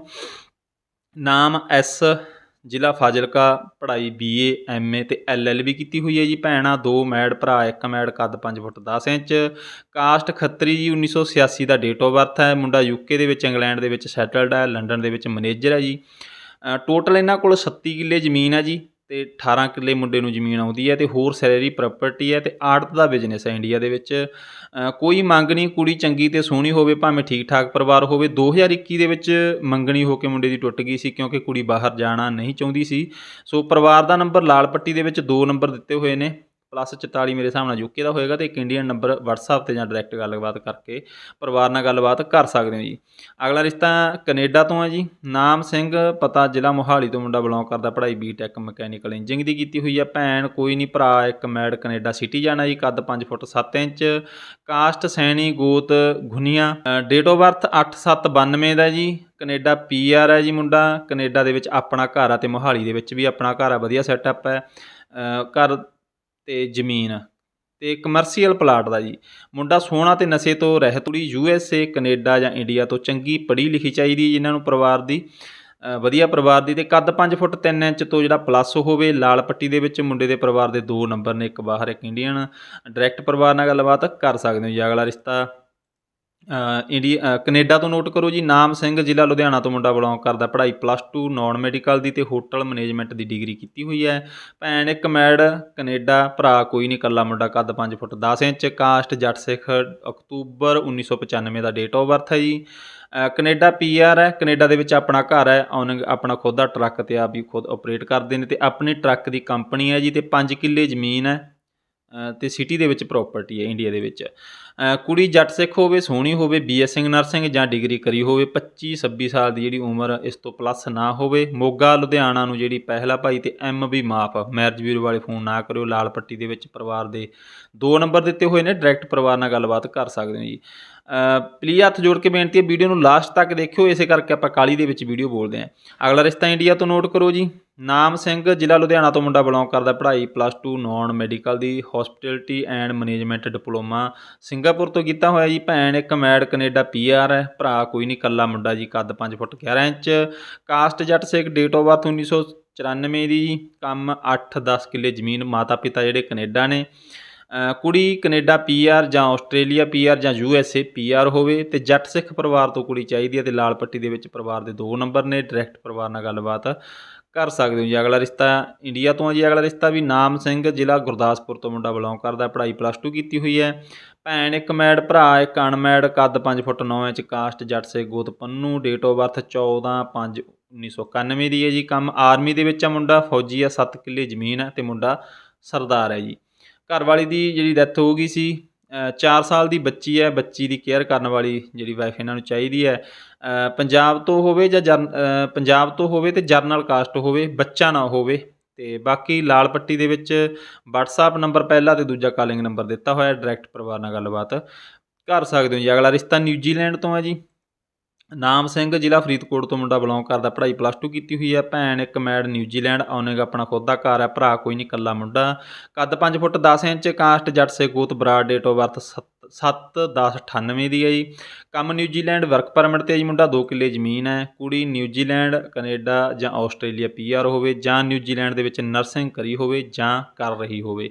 ਨਾਮ ਐਸ ਜ਼ਿਲ੍ਹਾ ਫਾਜ਼ਿਲਕਾ ਪੜ੍ਹਾਈ ਬੀਏ ਐਮਏ ਤੇ ਐਲਐਲਬੀ ਕੀਤੀ ਹੋਈ ਹੈ ਜੀ ਭੈਣਾਂ ਦੋ ਮੈਡ ਭਰਾ ਇੱਕ ਮੈਡ ਕੱਦ 5 ਫੁੱਟ 10 ਇੰਚ। ਕਾਸਟ ਖੱਤਰੀ ਜੀ 1986 ਦਾ ਡੇਟ ਆਫ ਬਰਥ ਹੈ। ਮੁੰਡਾ ਯੂਕੇ ਦੇ ਵਿੱਚ ਇੰਗਲੈਂਡ ਦੇ ਵਿੱਚ ਸੈਟਲਡ ਹੈ ਲੰਡਨ ਦੇ ਵਿੱਚ ਮੈਨੇਜਰ ਹੈ ਜੀ। ਟੋਟਲ ਇਹਨਾਂ ਕੋਲ 36 ਕਿੱਲੇ ਜ਼ਮੀਨ ਹੈ ਜੀ ਤੇ 18 ਕਿੱਲੇ ਮੁੰਡੇ ਨੂੰ ਜ਼ਮੀਨ ਆਉਂਦੀ ਹੈ ਤੇ ਹੋਰ ਸੈਲਰੀ ਪ੍ਰਾਪਰਟੀ ਹੈ ਤੇ ਆੜਤ ਦਾ ਬਿਜ਼ਨਸ ਹੈ ਇੰਡੀਆ ਦੇ ਵਿੱਚ। ਕੋਈ ਮੰਗ ਨਹੀਂ, ਕੁੜੀ ਚੰਗੀ ਤੇ ਸੋਹਣੀ ਹੋਵੇ, ਭਾਵੇਂ ਠੀਕ ਠਾਕ ਪਰਿਵਾਰ ਹੋਵੇ 2021 ਦੇ ਵਿੱਚ ਮੰਗਣੀ ਹੋ ਕੇ ਮੁੰਡੇ ਦੀ ਟੁੱਟ ਗਈ ਸੀ ਕਿਉਂਕਿ ਕੁੜੀ ਬਾਹਰ ਜਾਣਾ ਨਹੀਂ ਚਾਹੁੰਦੀ ਸੀ। ਸੋ ਪਰਿਵਾਰ ਦਾ ਨੰਬਰ ਲਾਲ ਪੱਟੀ ਦੇ ਵਿੱਚ ਦੋ ਨੰਬਰ ਦਿੱਤੇ ਹੋਏ ਨੇ। ਪਲੱਸ 44 ਮੇਰੇ ਹਿਸਾਬ ਨਾਲ ਯੂਕੇ ਦਾ ਹੋਏਗਾ ਤੇ ਇੱਕ ਇੰਡੀਅਨ ਨੰਬਰ WhatsApp ਤੇ ਜਾਂ ਡਾਇਰੈਕਟ ਗੱਲਬਾਤ ਕਰਕੇ ਪਰਿਵਾਰ ਨਾਲ ਗੱਲਬਾਤ ਕਰ ਸਕਦੇ ਹੋ ਜੀ। ਅਗਲਾ ਰਿਸ਼ਤਾ ਕੈਨੇਡਾ ਤੋਂ ਹੈ ਜੀ। ਨਾਮ ਸਿੰਘ, ਪਤਾ ਜ਼ਿਲ੍ਹਾ ਮੋਹਾਲੀ ਤੋਂ ਮੁੰਡਾ ਬਿਲੋਂਗ ਕਰਦਾ, ਪੜ੍ਹਾਈ ਬੀਟੈਕ ਮਕੈਨੀਕਲ ਇੰਜੀਨੀਅਰਿੰਗ ਦੀ ਕੀਤੀ ਹੋਈ ਹੈ ਭੈਣ, ਕੋਈ ਨਹੀਂ ਭਰਾ, ਇੱਕ ਮੈਡ ਕੈਨੇਡਾ ਸਿਟੀ ਜਾਣਾ ਜੀ, ਕੱਦ 5 ਫੁੱਟ 7 ਇੰਚ ਕਾਸਟ ਸੈਣੀ, ਗੋਤ, ਗੁਨੀਆ ਡੇਟ ਆਫ ਬਰਥ 8792 ਦਾ ਜੀ। ਕੈਨੇਡਾ ਪੀਆਰ ਹੈ ਜੀ ਮੁੰਡਾ। ਕੈਨੇਡਾ ਦੇ ਵਿੱਚ ਆਪਣਾ ਘਰ ਆ ਤੇ ਮੋਹਾਲੀ ਦੇ ਵਿੱਚ ਵੀ ਆਪਣਾ ਘਰ ਆ, ਵਧੀਆ ਸੈਟਅਪ ਹੈ। ਘਰ ਤੇ ਜ਼ਮੀਨ ਤੇ ਕਮਰਸ਼ੀਅਲ ਪਲਾਟ ਦਾ ਜੀ। ਮੁੰਡਾ ਸੋਹਣਾ ਤੇ ਨਸ਼ੇ ਤੋਂ ਰਹਿਤ ਕੁੜੀ ਯੂ ਐਸ ਏ ਕੈਨੇਡਾ ਜਾਂ ਇੰਡੀਆ ਤੋਂ ਚੰਗੀ ਪੜ੍ਹੀ ਲਿਖੀ ਚਾਹੀਦੀ ਜਿਨ੍ਹਾਂ ਨੂੰ ਪਰਿਵਾਰ ਦੀ ਅ, ਵਧੀਆ ਪਰਿਵਾਰ ਦੀ ਤੇ ਕੱਦ 5 ਫੁੱਟ 3 ਇੰਚ ਤੋਂ ਜਿਹੜਾ ਪਲੱਸ ਹੋਵੇ ਲਾਲ ਪੱਟੀ ਦੇ ਵਿੱਚ ਮੁੰਡੇ ਦੇ ਪਰਿਵਾਰ ਦੇ ਦੋ ਨੰਬਰ ਨੇ ਇੱਕ ਬਾਹਰ ਇੱਕ ਇੰਡੀਅਨ ਡਾਇਰੈਕਟ ਪਰਿਵਾਰ ਨਾਲ ਗੱਲਬਾਤ ਕਰ ਸਕਦੇ ਹੋ ਜੀ। ਅਗਲਾ ਰਿਸ਼ਤਾ ਇੰਡੀਆ ਕੈਨੇਡਾ ਤੋਂ ਨੋਟ ਕਰੋ ਜੀ ਨਾਮ ਸਿੰਘ ਜ਼ਿਲ੍ਹਾ ਲੁਧਿਆਣਾ ਤੋਂ ਮੁੰਡਾ ਬਿਲੋਂਗ ਕਰਦਾ। ਪੜ੍ਹਾਈ ਪਲੱਸ 2 ਨਾਨ ਮੈਡੀਕਲ ਦੀ ਤੇ ਹੋਟਲ ਮੈਨੇਜਮੈਂਟ ਦੀ ਡਿਗਰੀ ਕੀਤੀ ਹੋਈ ਹੈ। ਭੈਣ ਇੱਕ ਮੈਡ ਕੈਨੇਡਾ ਭਰਾ ਕੋਈ ਨਹੀਂ ਕੱਲਾ ਮੁੰਡਾ ਕੱਦ 5 ਫੁੱਟ 10 ਇੰਚ ਕਾਸਟ ਜੱਟ ਸਿੱਖ ਅਕਤੂਬਰ 1995 ਦਾ ਡੇਟ ਆਫ ਬਰਥ ਹੈ ਜੀ। ਅ, ਕੈਨੇਡਾ ਪੀਆਰ ਹੈ ਕੈਨੇਡਾ ਦੇ ਵਿੱਚ ਆਪਣਾ ਘਰ ਹੈ ਓਨਿੰਗ ਆਪਣਾ ਖੁਦ ਦਾ ਟਰੱਕ ਤੇ ਆਪ ਹੀ ਖੁਦ ਆਪਰੇਟ ਕਰਦੇ ਨੇ ਤੇ ਆਪਣੀ ਟਰੱਕ ਦੀ ਕੰਪਨੀ ਹੈ ਜੀ ਤੇ 5 ਕਿੱਲੇ ਜ਼ਮੀਨ ਹੈ। ਅ, ਤੇ ਸਿਟੀ ਦੇ ਵਿੱਚ ਪ੍ਰਾਪਰਟੀ ਹੈ ਇੰਡੀਆ ਦੇ ਵਿੱਚ। ਕੁੜੀ ਜੱਟ ਸਿੱਖ ਹੋਵੇ, ਸੋਹਣੀ ਹੋਵੇ ਬੀਐਸਸੀ ਨਰਸਿੰਗ ਜਾਂ ਡਿਗਰੀ ਕਰੀ ਹੋਵੇ 25 26 ਸਾਲ ਦੀ ਜਿਹੜੀ ਉਮਰ ਇਸ ਤੋਂ ਪਲੱਸ ਨਾ ਹੋਵੇ। ਮੋਗਾ, ਲੁਧਿਆਣਾ ਨੂੰ ਜਿਹੜੀ ਪਹਿਲਾ ਭਾਈ ਤੇ ਐਮ ਵੀ ਮਾਫ ਮੈਰਿਜ ਬਿਊਰੋ ਵਾਲੇ ਫੋਨ ਨਾ ਕਰਿਓ, ਲਾਲ ਪੱਟੀ ਦੇ ਵਿੱਚ ਪਰਿਵਾਰ ਦੇ ਦੋ ਨੰਬਰ ਦਿੱਤੇ ਹੋਏ ਨੇ ਡਾਇਰੈਕਟ ਪਰਿਵਾਰ ਨਾਲ ਗੱਲਬਾਤ ਕਰ ਸਕਦੇ ਹੋ ਜੀ। ਪਲੀਜ਼ ਹੱਥ ਜੋੜ ਕੇ ਬੇਨਤੀ ਹੈ, ਵੀਡੀਓ ਨੂੰ ਲਾਸਟ ਤੱਕ ਦੇਖਿਓ, ਇਸੇ ਕਰਕੇ ਆਪਾਂ ਕਾਲੀ ਦੇ ਵਿੱਚ ਵੀਡੀਓ ਬੋਲਦੇ ਹਾਂ। ਅਗਲਾ ਰਿਸ਼ਤਾ ਇੰਡੀਆ ਤੋਂ ਨੋਟ ਕਰੋ ਜੀ। ਨਾਮ ਸਿੰਘ ਜ਼ਿਲ੍ਹਾ ਲੁਧਿਆਣਾ ਤੋਂ ਮੁੰਡਾ ਬਿਲੋਂਗ ਕਰਦਾ ਪੜ੍ਹਾਈ plus 2 non medical the hospitality and management diploma Singapore ਤੋਂ ਕੀਤਾ ਹੋਇਆ ਜੀ। ਭੈਣ ਇੱਕ ਮੈਡ ਕੈਨੇਡਾ ਪੀਆਰ ਹੈ। ਭਰਾ ਕੋਈ ਨਹੀਂ ਕੱਲਾ ਮੁੰਡਾ ਜੀ ਕੱਦ 5 ਫੁੱਟ 11 inch. Caste Jatt Sikh date of birth 1994 ਦੀ ਕੰਮ 8-10 ਕਿੱਲੇ ਜ਼ਮੀਨ ਮਾਤਾ ਪਿਤਾ ਜਿਹੜੇ ਕੈਨੇਡਾ ਨੇ। ਅ, ਕੁੜੀ ਕੈਨੇਡਾ ਪੀਆਰ ਜਾਂ ਆਸਟ੍ਰੇਲੀਆ ਪੀਆਰ ਜਾਂ ਯੂ ਐਸ ਏ ਪੀਆਰ ਹੋਵੇ ਤੇ ਜੱਟ ਸਿੱਖ ਪਰਿਵਾਰ ਤੋਂ ਕੁੜੀ ਚਾਹੀਦੀ ਹੈ ਤੇ ਲਾਲ ਪੱਟੀ ਦੇ ਵਿੱਚ ਪਰਿਵਾਰ ਦੇ ਦੋ ਨੰਬਰ ਨੇ। ਡਾਇਰੈਕਟ ਪਰਿਵਾਰ ਨਾਲ ਗੱਲਬਾਤ ਕਰ ਸਕਦੇ ਹੋ ਜੀ। ਅਗਲਾ ਰਿਸ਼ਤਾ ਇੰਡੀਆ ਤੋਂ ਹੈ ਜੀ। ਅਗਲਾ ਰਿਸ਼ਤਾ ਵੀ ਨਾਮ ਸਿੰਘ ਜ਼ਿਲ੍ਹਾ ਗੁਰਦਾਸਪੁਰ ਤੋਂ ਮੁੰਡਾ ਬਿਲੋਂਗ ਕਰਦਾ। ਪੜ੍ਹਾਈ ਪਲੱਸ 2 ਕੀਤੀ ਹੋਈ ਹੈ। ਭੈਣ ਇੱਕ ਮੈਡ, ਭਰਾ ਇੱਕ ਅਣਮੈਡ ਕੱਦ 5 ਫੁੱਟ 9 ਇੰਚ, ਕਾਸਟ ਜੱਟ ਸੇ ਗੋਤ ਪੰਨੂ ਡੇਟ ਆਫ ਬਰਥ 14 5 1991 ਦੀ ਹੈ ਜੀ। ਕੰਮ ਆਰਮੀ ਦੇ ਵਿੱਚ ਆ ਮੁੰਡਾ, ਫੌਜੀ ਆ 7 ਕਿੱਲੇ ਜ਼ਮੀਨ ਹੈ ਤੇ ਮੁੰਡਾ ਸਰਦਾਰ ਹੈ ਜੀ। ਘਰ ਵਾਲੀ ਦੀ ਜਿਹੜੀ ਡੈਥ ਹੋ ਗਈ ਸੀ 4 ਸਾਲ ਦੀ ਬੱਚੀ ਹੈ, ਬੱਚੀ ਦੀ ਕੇਅਰ ਕਰਨ ਵਾਲੀ ਜਿਹੜੀ ਵਾਈਫ ਇਹਨਾਂ ਨੂੰ ਚਾਹੀਦੀ ਹੈ। ਪੰਜਾਬ ਤੋਂ ਹੋਵੇ ਜਾਂ ਜਰਨ- ਪੰਜਾਬ ਤੋਂ ਹੋਵੇ ਤੇ ਜਰਨਲ ਕਾਸਟ ਹੋਵੇ, ਬੱਚਾ ਨਾ ਹੋਵੇ ਤੇ ਬਾਕੀ ਲਾਲ ਪੱਟੀ ਦੇ ਵਿੱਚ WhatsApp ਨੰਬਰ ਪਹਿਲਾ ਤੇ ਦੂਜਾ ਕਾਲਿੰਗ ਨੰਬਰ ਦਿੱਤਾ ਹੋਇਆ ਡਾਇਰੈਕਟ ਪਰਿਵਾਰ ਨਾਲ ਗੱਲਬਾਤ ਕਰ ਸਕਦੇ ਹੋ ਜੀ। ਅਗਲਾ ਰਿਸ਼ਤਾ ਨਿਊਜ਼ੀਲੈਂਡ ਤੋਂ ਹੈ ਜੀ। ਨਾਮ ਸਿੰਘ ਜ਼ਿਲ੍ਹਾ ਫਰੀਦਕੋਟ ਤੋਂ ਮੁੰਡਾ ਬਿਲੋਂਗ ਕਰਦਾ, ਪੜ੍ਹਾਈ ਪਲੱਸ 2 ਕੀਤੀ ਹੋਈ ਹੈ, ਭੈਣ ਇੱਕ ਮੈਡ ਨਿਊਜ਼ੀਲੈਂਡ ਆਉਣੇਗਾ ਆਪਣਾ ਖੁਦ ਦਾ ਘਰ ਹੈ, ਭਰਾ ਕੋਈ ਨਹੀਂ, ਇਕੱਲਾ ਮੁੰਡਾ। ਕੱਦ 5 ਫੁੱਟ 10 ਇੰਚ ਕਾਸਟ ਜੱਟ ਸੇ ਗੋਤ, ਬਰਾੜ ਡੇਟ ਆਫ ਬਰਥ 7 10 98 ਦੀ ਹੈ ਜੀ। ਕੰਮ ਨਿਊਜ਼ੀਲੈਂਡ ਵਰਕ ਪਰਮਿਟ ਤੇ ਹੈ ਜੀ ਮੁੰਡਾ 2 ਕਿੱਲੇ ਜ਼ਮੀਨ ਹੈ। ਕੁੜੀ ਨਿਊਜ਼ੀਲੈਂਡ ਕੈਨੇਡਾ ਜਾਂ ਆਸਟ੍ਰੇਲੀਆ ਪੀਆਰ ਹੋਵੇ ਜਾਂ ਨਿਊਜ਼ੀਲੈਂਡ ਦੇ ਵਿੱਚ ਨਰਸਿੰਗ ਕਰੀ ਹੋਵੇ ਜਾਂ ਕਰ ਰਹੀ ਹੋਵੇ।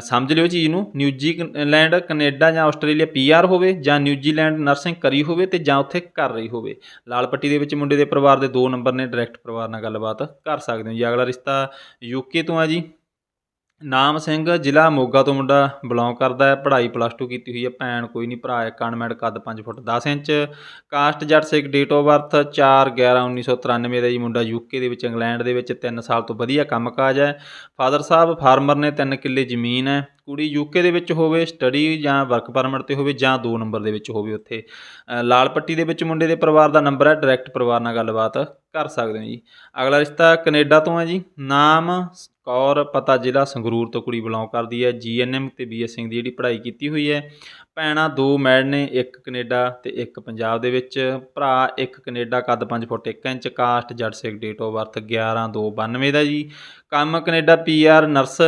ਸਮਝ ਲਿਓ ਚੀਜ਼ ਨੂੰ ਨਿਊਜ਼ੀਲੈਂਡ ਕੈਨੇਡਾ ਜਾਂ ਆਸਟ੍ਰੇਲੀਆ ਪੀਆਰ ਹੋਵੇ ਜਾਂ ਨਿਊਜ਼ੀਲੈਂਡ ਨਰਸਿੰਗ ਕਰੀ ਹੋਵੇ ਤੇ ਜਾਂ ਉੱਥੇ ਕਰ ਰਹੀ ਹੋਵੇ। ਲਾਲ ਪੱਟੀ ਦੇ ਵਿੱਚ ਮੁੰਡੇ ਦੇ ਪਰਿਵਾਰ ਦੇ ਦੋ ਨੰਬਰ ਨੇ ਡਾਇਰੈਕਟ ਪਰਿਵਾਰ ਨਾਲ ਗੱਲਬਾਤ ਕਰ ਸਕਦੇ ਹੋ ਜੀ। ਅਗਲਾ ਰਿਸ਼ਤਾ ਯੂਕੇ ਤੋਂ ਆ ਜੀ। ਨਾਮ ਸਿੰਘ, ਜ਼ਿਲ੍ਹਾ ਮੋਗਾ ਤੋਂ ਮੁੰਡਾ ਬਿਲੋਂਗ ਕਰਦਾ ਹੈ। ਪੜ੍ਹਾਈ ਪਲੱਸ 2 ਕੀਤੀ ਹੋਈ ਹੈ। ਭੈਣ ਕੋਈ ਨਹੀਂ, ਭਰਾ ਇੱਕ ਅਨਮੈਡ ਕੱਦ 5 ਫੁੱਟ 10 inch. Caste Jatt Sikh date of birth 4 11 1993 ਦਾ ਜੀ ਮੁੰਡਾ ਯੂਕੇ ਦੇ ਵਿੱਚ, ਇੰਗਲੈਂਡ ਦੇ ਵਿੱਚ। 3 ਸਾਲ ਤੋਂ ਵਧੀਆ ਕੰਮਕਾਜ ਹੈ। ਫਾਦਰ ਸਾਹਿਬ ਫਾਰਮਰ ਨੇ 3 ਕਿੱਲੇ ਜ਼ਮੀਨ ਹੈ। ਕੁੜੀ ਯੂਕੇ ਦੇ ਵਿੱਚ ਹੋਵੇ ਸਟੱਡੀ ਜਾਂ ਵਰਕ ਪਰਮਿਟ ਤੇ ਹੋਵੇ ਜਾਂ 2 ਨੰਬਰ ਦੇ ਵਿੱਚ ਹੋਵੇ ਉੱਥੇ ਲਾਲ ਪੱਟੀ ਦੇ ਵਿੱਚ ਮੁੰਡੇ ਦੇ ਪਰਿਵਾਰ ਦਾ ਨੰਬਰ ਹੈ ਡਾਇਰੈਕਟ ਪਰਿਵਾਰ ਨਾਲ ਗੱਲਬਾਤ ਕਰ ਸਕਦੇ ਹੋ ਜੀ। ਅਗਲਾ ਰਿਸ਼ਤਾ ਕੈਨੇਡਾ ਤੋਂ ਹੈ ਜੀ। ਨਾਮ ਕੌਰ ਪਤਾ ਜ਼ਿਲ੍ਹਾ ਸੰਗਰੂਰ ਤੋਂ ਕੁੜੀ ਬਿਲੋਂਗ ਕਰਦੀ ਹੈ। ਜੀਐਨਐਮ ਤੇ ਸਿੰਘ ਦੀ ਜਿਹੜੀ ਪੜ੍ਹਾਈ ਕੀਤੀ ਹੋਈ ਹੈ। ਭੈਣਾਂ ਦੋ ਮੈਡ ਨੇ, ਇੱਕ ਕੈਨੇਡਾ ਤੇ ਇੱਕ ਪੰਜਾਬ ਦੇ ਵਿੱਚ। ਭਰਾ ਇੱਕ ਕੈਨੇਡਾ, ਕੱਦ 5 ਫੁੱਟ 1 inch caste Jatt Sikh date of birth 11 2 92 ਦਾ ਜੀ। ਕੰਮ Canada PR nurse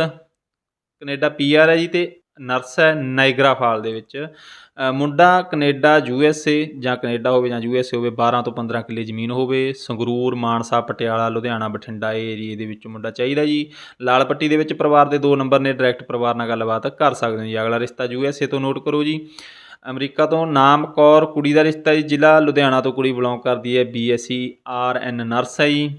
Canada PR ਹੈ ਜੀ ਤੇ ਨਰਸ ਹੈ ਨਾਇਗਰਾ ਫਾਲ ਦੇ ਵਿੱਚ। ਅ, ਮੁੰਡਾ ਕੈਨੇਡਾ ਯੂਐਸਏ ਜਾਂ ਕੈਨੇਡਾ ਹੋਵੇ ਜਾਂ ਯੂਐਸਏ ਹੋਵੇ 12 ਤੋਂ 15 ਕਿੱਲੇ ਜ਼ਮੀਨ ਹੋਵੇ। ਸੰਗਰੂਰ ਮਾਨਸਾ ਪਟਿਆਲਾ ਲੁਧਿਆਣਾ ਬਠਿੰਡਾ ਇਹ ਏਰੀਏ ਦੇ ਵਿੱਚ ਮੁੰਡਾ ਚਾਹੀਦਾ ਜੀ। ਲਾਲ ਪੱਟੀ ਦੇ ਵਿੱਚ ਪਰਿਵਾਰ ਦੇ ਦੋ ਨੰਬਰ ਨੇ ਡਾਇਰੈਕਟ ਪਰਿਵਾਰ ਨਾਲ ਗੱਲਬਾਤ ਕਰ ਸਕਦੇ ਹੋ ਜੀ। ਅਗਲਾ ਰਿਸ਼ਤਾ ਯੂਐਸਏ ਤੋਂ ਨੋਟ ਕਰੋ ਜੀ। ਅਮਰੀਕਾ ਤੋਂ ਨਾਮ ਕੌਰ ਕੁੜੀ ਦਾ ਰਿਸ਼ਤਾ ਜੀ ਜ਼ਿਲ੍ਹਾ ਲੁਧਿਆਣਾ ਤੋਂ ਕੁੜੀ ਬਿਲੋਂਗ ਕਰਦੀ ਹੈ। ਬੀਐਸਸੀ ਆਰ ਐਨ ਨਰਸ ਹੈ ਜੀ।